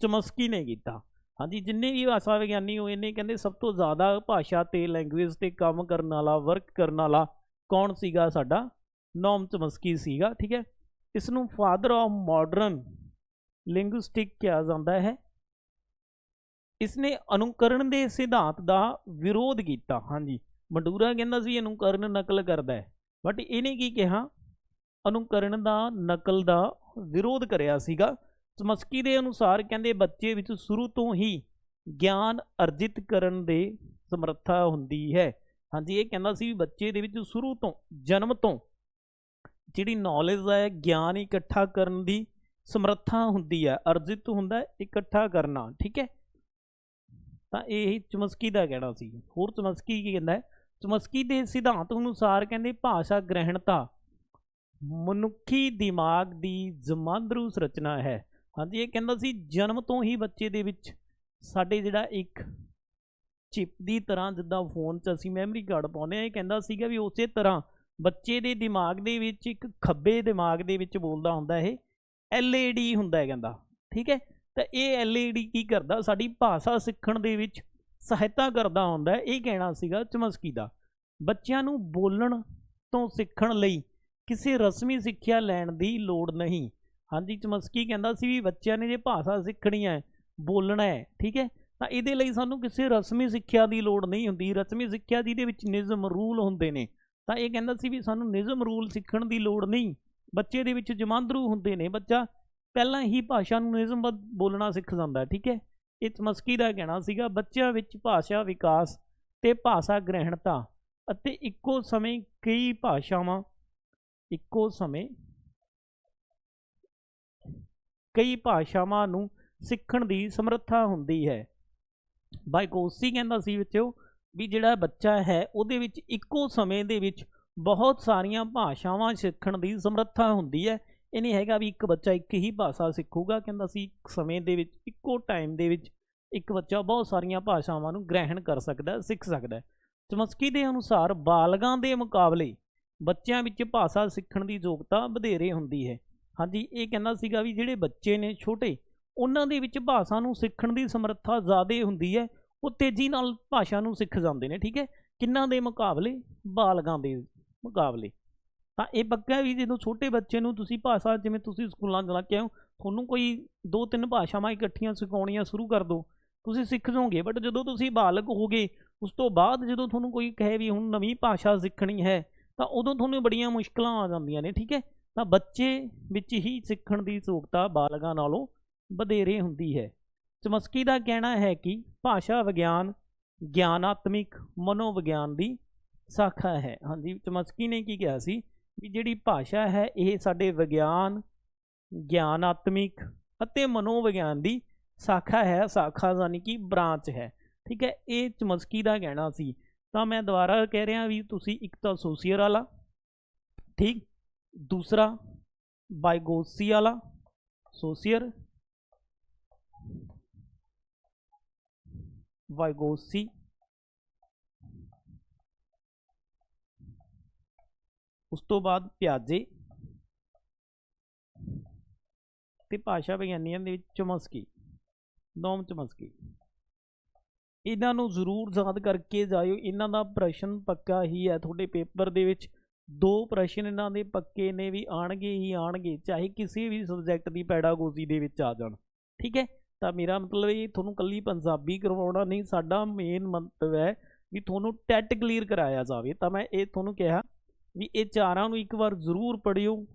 ਚਮਸਕੀ ਨੇ ਕੀਤਾ। ਹਾਂਜੀ, ਜਿੰਨੇ ਵੀ ਭਾਸ਼ਾ ਵਿਗਿਆਨੀ ਹੋਏ ਨੇ, ਕਹਿੰਦੇ ਸਭ ਤੋਂ ਜ਼ਿਆਦਾ ਭਾਸ਼ਾ ਤੇ ਲੈਂਗੁਏਜ ਤੇ ਕੰਮ ਕਰਨ ਵਾਲਾ ਵਰਕ ਕਰਨ ਵਾਲਾ ਕੌਣ ਸੀਗਾ ਸਾਡਾ? ਨੋਮ ਚਮਸਕੀ ਸੀਗਾ, ਠੀਕ ਹੈ? ਇਸ ਨੂੰ ਫਾਦਰ ਆਫ ਮਾਡਰਨ ਲਿੰਗੁਇਸਟਿਕ ਕਿਹਾ ਜਾਂਦਾ ਹੈ। ਇਸ ਨੇ ਅਨੁਕਰਨ ਦੇ ਸਿਧਾਂਤ ਦਾ ਵਿਰੋਧ ਕੀਤਾ। ਹਾਂਜੀ, ਮੰਡੂਰਾ ਕਹਿੰਦਾ ਸੀ, ਅਨੁਕਰਨ ਨਕਲ ਕਰਦਾ ਹੈ। ਬਟ ਇਹਨੇ ਕੀ ਕਿਹਾ? ਅਨੁਕਰਨ ਦਾ, ਨਕਲ ਦਾ ਵਿਰੋਧ ਕਰਿਆ ਸੀਗਾ। ਚਮਸਕੀ ਦੇ ਅਨੁਸਾਰ ਕਹਿੰਦੇ ਬੱਚੇ ਵਿੱਚ ਸ਼ੁਰੂ ਤੋਂ ਹੀ ਗਿਆਨ ਅਰਜਿਤ ਕਰਨ ਦੇ ਸਮਰੱਥਾ ਹੁੰਦੀ ਹੈ। ਹਾਂਜੀ, ਇਹ ਕਹਿੰਦਾ ਸੀ ਵੀ ਬੱਚੇ ਦੇ ਵਿੱਚ ਸ਼ੁਰੂ ਤੋਂ, ਜਨਮ ਤੋਂ ਜਿਹੜੀ ਨੌਲੇਜ ਹੈ, ਗਿਆਨ ਇਕੱਠਾ ਕਰਨ ਦੀ ਸਮਰੱਥਾ ਹੁੰਦੀ ਹੈ, ਅਰਜਿਤ ਹੁੰਦਾ ਇਕੱਠਾ ਕਰਨਾ, ਠੀਕ ਹੈ? ਤਾਂ ਇਹ ਚਮਸਕੀ ਦਾ ਕਹਿਣਾ ਸੀ। ਹੋਰ ਚਮਸਕੀ ਕੀ ਕਹਿੰਦਾ ਹੈ? ਚਮਸਕੀ ਦੇ ਸਿਧਾਂਤ ਅਨੁਸਾਰ ਕਹਿੰਦੇ ਭਾਸ਼ਾ ਗ੍ਰਹਿਣਤਾ ਮਨੁੱਖੀ ਦਿਮਾਗ ਦੀ ਜਮਾਂਦਰੂ ਸੰਰਚਨਾ ਹੈ। ਹਾਂਜੀ, ਇਹ ਕਹਿੰਦਾ ਸੀ, ਜਨਮ ਤੋਂ ਹੀ ਬੱਚੇ ਦੇ ਵਿੱਚ ਸਾਡੇ ਜਿਹੜਾ ਇੱਕ ਚਿਪ ਦੀ ਤਰ੍ਹਾਂ ਜਿੱਦਾਂ ਫੋਨ 'ਚ ਅਸੀਂ ਮੈਮਰੀ ਕਾਰਡ ਪਾਉਂਦੇ ਆ ਇਹ ਕਹਿੰਦਾ ਸੀਗਾ ਵੀ ਉਸੇ ਤਰ੍ਹਾਂ ਬੱਚੇ ਦੇ ਦਿਮਾਗ ਦੇ ਵਿੱਚ ਇੱਕ ਖੱਬੇ ਦਿਮਾਗ ਦੇ ਵਿੱਚ ਬੋਲਦਾ ਹੁੰਦਾ ਇਹ LED ਹੁੰਦਾ ਹੈ ਕਹਿੰਦਾ, ਠੀਕ ਹੈ? ਤਾਂ ਇਹ LED ਕੀ ਕਰਦਾ, ਸਾਡੀ ਭਾਸ਼ਾ ਸਿੱਖਣ ਦੇ ਵਿੱਚ ਸਹਾਇਤਾ ਕਰਦਾ ਹੁੰਦਾ ਇਹ ਕਹਿਣਾ ਸੀਗਾ ਚਮਸਕੀ ਦਾ। ਬੱਚਿਆਂ ਨੂੰ ਬੋਲਣ ਤੋਂ ਸਿੱਖਣ ਲਈ ਕਿਸੇ ਰਸਮੀ ਸਿੱਖਿਆ ਲੈਣ ਦੀ ਲੋੜ ਨਹੀਂ। ਹਾਂਜੀ ਚਮਸਕੀ ਕਹਿੰਦਾ ਸੀ ਵੀ ਬੱਚਿਆਂ ਨੇ ਜੇ ਭਾਸ਼ਾ ਸਿੱਖਣੀ ਹੈ, ਬੋਲਣਾ ਹੈ, ਠੀਕ ਹੈ? ਤਾਂ ਇਹਦੇ ਲਈ ਸਾਨੂੰ ਕਿਸੇ ਰਸਮੀ ਸਿੱਖਿਆ ਦੀ ਲੋੜ ਨਹੀਂ ਹੁੰਦੀ। ਰਸਮੀ ਸਿੱਖਿਆ ਦੀ ਜਿਹਦੇ ਵਿੱਚ ਨਿਯਮ, ਰੂਲ ਹੁੰਦੇ ਨੇ। ਤਾਂ ਇਹ ਕਹਿੰਦਾ ਸੀ ਵੀ ਸਾਨੂੰ ਨਿਯਮ, ਰੂਲ ਸਿੱਖਣ ਦੀ ਲੋੜ ਨਹੀਂ। ਬੱਚੇ ਦੇ ਵਿੱਚ ਜਮਾਂਦਰੂ ਹੁੰਦੇ ਨੇ। ਬੱਚਾ ਪਹਿਲਾਂ ਹੀ ਭਾਸ਼ਾ ਨੂੰ ਨਿਯਮਬੱਧ ਬੋਲਣਾ ਸਿੱਖ ਜਾਂਦਾ, ਠੀਕ ਹੈ? ਇਹ ਚਮਸਕੀ ਦਾ ਕਹਿਣਾ ਸੀਗਾ, ਬੱਚਿਆਂ ਵਿੱਚ ਭਾਸ਼ਾ ਵਿਕਾਸ ਤੇ ਭਾਸ਼ਾ ਗ੍ਰਹਿਣਤਾ ਅਤੇ ਇੱਕੋ ਸਮੇਂ ਕਈ ਭਾਸ਼ਾਵਾਂ, ਇੱਕੋ ਸਮੇਂ ਕਈ ਭਾਸ਼ਾਵਾਂ ਨੂੰ ਸਿੱਖਣ ਦੀ ਸਮਰੱਥਾ ਹੁੰਦੀ ਹੈ। ਬਾਈਕੋਸੀ ਕਹਿੰਦਾ ਸੀ ਵਿੱਚੋਂ ਵੀ ਜਿਹੜਾ ਬੱਚਾ ਹੈ, ਉਹਦੇ ਵਿੱਚ ਇੱਕੋ ਸਮੇਂ ਦੇ ਵਿੱਚ ਬਹੁਤ ਸਾਰੀਆਂ ਭਾਸ਼ਾਵਾਂ ਸਿੱਖਣ ਦੀ ਸਮਰੱਥਾ ਹੁੰਦੀ ਹੈ। ਇਹ ਨਹੀਂ ਹੈਗਾ ਵੀ ਇੱਕ ਬੱਚਾ ਇੱਕ ਹੀ ਭਾਸ਼ਾ ਸਿੱਖੂਗਾ, ਕਹਿੰਦਾ ਸੀ ਇੱਕ ਸਮੇਂ ਦੇ ਵਿੱਚ, ਇੱਕੋ ਟਾਈਮ ਦੇ ਵਿੱਚ ਇੱਕ ਬੱਚਾ ਬਹੁਤ ਸਾਰੀਆਂ ਭਾਸ਼ਾਵਾਂ ਨੂੰ ਗ੍ਰਹਿਣ ਕਰ ਸਕਦਾ, ਸਿੱਖ ਸਕਦਾ ਚਮਸਕੀ ਦੇ ਅਨੁਸਾਰ ਬਾਲਗਾਂ ਦੇ ਮੁਕਾਬਲੇ ਬੱਚਿਆਂ ਵਿੱਚ ਭਾਸ਼ਾ ਸਿੱਖਣ ਦੀ ਯੋਗਤਾ ਵਧੇਰੇ ਹੁੰਦੀ ਹੈ। ਹਾਂਜੀ, ਇਹ ਕਹਿੰਦਾ ਸੀਗਾ ਵੀ ਜਿਹੜੇ ਬੱਚੇ ਨੇ ਛੋਟੇ, ਉਹਨਾਂ ਦੇ ਵਿੱਚ ਭਾਸ਼ਾ ਨੂੰ ਸਿੱਖਣ ਦੀ ਸਮਰੱਥਾ ਜ਼ਿਆਦਾ ਹੁੰਦੀ ਹੈ, ਉਹ ਤੇਜ਼ੀ ਨਾਲ ਭਾਸ਼ਾ ਨੂੰ ਸਿੱਖ ਜਾਂਦੇ ਨੇ, ਠੀਕ ਹੈ? ਕਿੰਨਾਂ ਦੇ ਮੁਕਾਬਲੇ? ਬਾਲਗਾਂ ਦੇ ਮੁਕਾਬਲੇ। ਤਾਂ ਇਹ ਪੱਕਾ ਵੀ ਜਦੋਂ ਛੋਟੇ ਬੱਚੇ ਨੂੰ ਤੁਸੀਂ ਭਾਸ਼ਾ, ਜਿਵੇਂ ਤੁਸੀਂ ਸਕੂਲਾਂ 'ਚ ਲੱਗ ਆਓ ਤੁਹਾਨੂੰ ਕੋਈ ਦੋ ਤਿੰਨ ਭਾਸ਼ਾਵਾਂ ਇਕੱਠੀਆਂ ਸਿਖਾਉਣੀਆਂ ਸ਼ੁਰੂ ਕਰ ਦਿਓ ਤੁਸੀਂ ਸਿੱਖ ਜਾਓਗੇ। ਬਟ ਜਦੋਂ ਤੁਸੀਂ ਬਾਲਗ ਹੋਗੇ, ਉਸ ਤੋਂ ਬਾਅਦ ਜਦੋਂ ਤੁਹਾਨੂੰ ਕੋਈ ਕਹੇ ਵੀ ਹੁਣ ਨਵੀਂ ਭਾਸ਼ਾ ਸਿੱਖਣੀ ਹੈ, ਤਾਂ ਉਦੋਂ ਤੁਹਾਨੂੰ ਬੜੀਆਂ ਮੁਸ਼ਕਲਾਂ ਆ ਜਾਂਦੀਆਂ ਨੇ, ਠੀਕ ਹੈ? ਤਾਂ ਬੱਚੇ ਵਿੱਚ ਹੀ ਸਿੱਖਣ ਦੀ ਯੋਗਤਾ ਬਾਲਗਾਂ ਨਾਲੋਂ ਵਧੇਰੇ ਹੁੰਦੀ ਹੈ। ਚਮਸਕੀ ਦਾ ਕਹਿਣਾ ਹੈ ਕਿ ਭਾਸ਼ਾ ਵਿਗਿਆਨ, ਗਿਆਨਾਤਮਿਕ ਮਨੋਵਿਗਿਆਨ ਦੀ ਸ਼ਾਖਾ ਹੈ। ਹਾਂਜੀ, ਚਮਸਕੀ ਨੇ ਕੀ ਕਿਹਾ ਸੀ? ਵੀ ਜਿਹੜੀ ਭਾਸ਼ਾ ਹੈ, ਇਹ ਸਾਡੇ ਵਿਗਿਆਨ, ਗਿਆਨਾਤਮਿਕ ਅਤੇ ਮਨੋਵਿਗਿਆਨ ਦੀ ਸ਼ਾਖਾ ਹੈ। ਸ਼ਾਖਾ ਯਾਨੀ ਕਿ ਬ੍ਰਾਂਚ ਹੈ। ਠੀਕ ਹੈ, ਇਹ ਚਮਸਕੀ ਦਾ ਕਹਿਣਾ ਸੀ। ਤਾਂ ਮੈਂ ਦੁਬਾਰਾ ਕਹਿ ਰਿਹਾ ਵੀ ਤੁਸੀਂ ਇੱਕ ਤਾਂ ਸੋਸੀਅਰ ਵਾਲਾ, ਠੀਕ? ਦੂਸਰਾ ਬਾਈਗੋਸੀ ਵਾਲਾ ਸੋਸੀਅਰ ਵਾਈਗੋਸੀ ਉਸ ਤੋਂ ਬਾਅਦ ਪਿਆਜੇ ਤੇ ਭਾਸ਼ਾ ਵਿਗਿਆਨੀਆਂ ਦੇ ਵਿੱਚ ਚਮਸਕੀ, ਨੌਮ ਚਮਸਕੀ। ਇਹਨਾਂ ਨੂੰ ਜ਼ਰੂਰ ਯਾਦ ਕਰਕੇ ਜਾਇਓ। ਇਹਨਾਂ ਦਾ ਪ੍ਰਸ਼ਨ ਪੱਕਾ ਹੀ ਹੈ। ਤੁਹਾਡੇ ਪੇਪਰ ਦੇ ਵਿੱਚ ਦੋ ਪ੍ਰਸ਼ਨ ਇਹਨਾਂ ਦੇ ਪੱਕੇ ਨੇ ਵੀ ਆਣਗੇ ਹੀ ਆਣਗੇ ਚਾਹੇ ਕਿਸੇ ਵੀ ਸਬਜੈਕਟ ਦੀ ਪੈਡਾਗੋਜੀ ਦੇ ਵਿੱਚ ਆ ਜਾਣ। ਠੀਕ ਹੈ? ਤਾਂ ਮੇਰਾ ਮਤਲਬ ਇਹ ਤੁਹਾਨੂੰ ਕੱਲੀ ਪੰਜਾਬੀ ਕਰਵਾਉਣਾ ਨਹੀਂ, ਸਾਡਾ ਮੇਨ ਮੰਤਵ ਹੈ ਵੀ ਤੁਹਾਨੂੰ ਟੈਟ ਕਲੀਅਰ ਕਰਾਇਆ ਜਾਵੇ। ਤਾਂ ਮੈਂ ਇਹ ਤੁਹਾਨੂੰ ਕਿਹਾ ਵੀ ਇਹ ਚਾਰਾਂ ਨੂੰ ਇੱਕ ਵਾਰ ਜ਼ਰੂਰ ਪੜਿਓ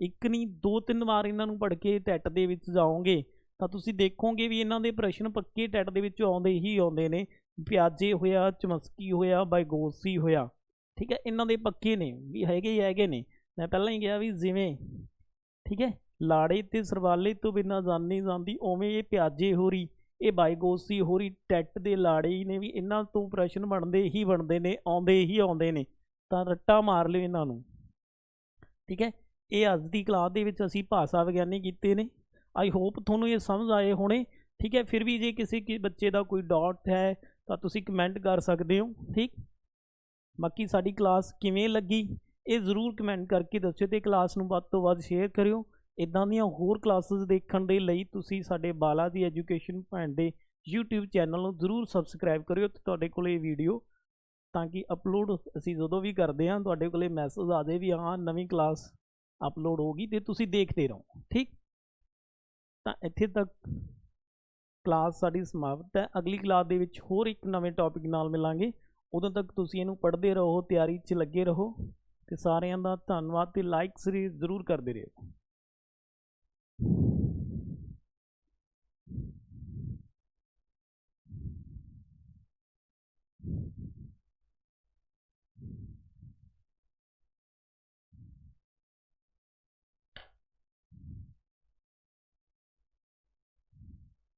ਇੱਕ ਨਹੀਂ, ਦੋ ਤਿੰਨ ਵਾਰ ਇਹਨਾਂ ਨੂੰ ਪੜ੍ਹ ਕੇ ਟੈਟ ਦੇ ਵਿੱਚ ਜਾਓਗੇ, ਤਾਂ ਤੁਸੀਂ ਦੇਖੋਗੇ ਵੀ ਇਹਨਾਂ ਦੇ ਪ੍ਰਸ਼ਨ ਪੱਕੇ ਟੈਟ ਦੇ ਵਿੱਚ ਆਉਂਦੇ ਹੀ ਆਉਂਦੇ ਨੇ। ਪਿਆਜੇ ਹੋਇਆ, ਚਮਸਕੀ ਹੋਇਆ, ਬਾਈਗੋਸੀ ਹੋਇਆ। ਠੀਕ ਹੈ, ਇਹਨਾਂ ਦੇ ਪੱਕੇ ਨੇ, ਵੀ ਹੈਗੇ ਹੀ ਹੈਗੇ ਨੇ। ਮੈਂ ਪਹਿਲਾਂ ਹੀ ਕਿਹਾ ਵੀ ਜਿਵੇਂ, ਠੀਕ ਹੈ, ਲਾੜੇ ਤੇ ਸਰਵਾਲੇ ਤੋਂ ਬਿਨਾਂ ਜਾਣੀ ਜਾਂਦੀ ਉਵੇਂ ਇਹ ਪਿਆਜੇ ਹੋਰੀ ਇਹ ਬਾਈਗੋਸੀ ਹੋਰੀ ਟੈਟ ਦੇ ਲਾੜੇ ਨੇ ਵੀ ਇਹਨਾਂ ਤੋਂ ਪ੍ਰਸ਼ਨ ਬਣਦੇ ਹੀ ਬਣਦੇ ਨੇ, ਆਉਂਦੇ ਹੀ ਆਉਂਦੇ ਨੇ, ਤਾਂ ਰੱਟਾ ਮਾਰ ਲਿਓ ਇਹਨਾਂ ਨੂੰ। ਠੀਕ ਹੈ, ਇਹ ਅੱਜ ਦੀ ਕਲਾਸ ਦੇ ਵਿੱਚ ਅਸੀਂ ਭਾਸ਼ਾ ਵਿਗਿਆਨੀ ਕੀਤੇ ਨੇ। ਆਈ ਹੋਪ ਤੁਹਾਨੂੰ ਇਹ ਸਮਝ ਆਏ ਹੋਣੇ। ਠੀਕ ਹੈ, ਫਿਰ ਵੀ ਜੇ ਕਿਸੇ ਬੱਚੇ ਦਾ ਕੋਈ ਡਾਊਟ ਹੈ, ਤਾਂ ਤੁਸੀਂ ਕਮੈਂਟ ਕਰ ਸਕਦੇ ਹੋ। ਠੀਕ? ਬਾਕੀ ਸਾਡੀ ਕਲਾਸ ਕਿਵੇਂ ਲੱਗੀ, ਇਹ ਜ਼ਰੂਰ ਕਮੈਂਟ ਕਰਕੇ ਦੱਸਿਓ ਤੇ ਕਲਾਸ ਨੂੰ ਵੱਧ ਤੋਂ ਵੱਧ ਸ਼ੇਅਰ ਕਰਿਓ। ਇਦਾਂ ਦੀਆਂ ਹੋਰ ਕਲਾਸਿਸ ਦੇਖਣ ਦੇ ਲਈ ਤੁਸੀਂ ਸਾਡੇ ਬਾਲਾ ਦੀ ਐਜੂਕੇਸ਼ਨ ਭੈਣ ਦੇ YouTube ਚੈਨਲ ਨੂੰ ਜ਼ਰੂਰ ਸਬਸਕ੍ਰਾਈਬ ਕਰਿਓ ਤੇ ਤੁਹਾਡੇ ਕੋਲ ਇਹ ਵੀਡੀਓ ਤਾਂ ਕਿ ਅਪਲੋਡ ਅਸੀਂ ਜਦੋਂ ਵੀ ਕਰਦੇ ਹਾਂ, ਤੁਹਾਡੇ ਕੋਲੇ ਮੈਸੇਜ ਆ ਜਾਵੇ ਵੀ ਹਾਂ, ਨਵੀਂ ਕਲਾਸ ਅਪਲੋਡ ਹੋ ਗਈ ਤੇ ਤੁਸੀਂ ਦੇਖਦੇ ਰਹੋ, ਠੀਕ? ਤਾਂ ਇੱਥੇ ਤੱਕ ਕਲਾਸ ਸਾਡੀ ਸਮਾਪਤ ਹੈ। ਅਗਲੀ ਕਲਾਸ ਦੇ ਵਿੱਚ ਹੋਰ ਇੱਕ ਨਵੇਂ ਟੌਪਿਕ ਨਾਲ ਮਿਲਾਂਗੇ। ਉਦੋਂ ਤੱਕ ਤੁਸੀਂ ਇਹਨੂੰ ਪੜ੍ਹਦੇ ਰਹੋ, ਤਿਆਰੀ 'ਚ ਲੱਗੇ ਰਹੋ ਤੇ ਸਾਰਿਆਂ ਦਾ ਧੰਨਵਾਦ ਤੇ ਲਾਈਕ ਜ਼ਰੂਰ ਕਰਦੇ ਰਹੋ।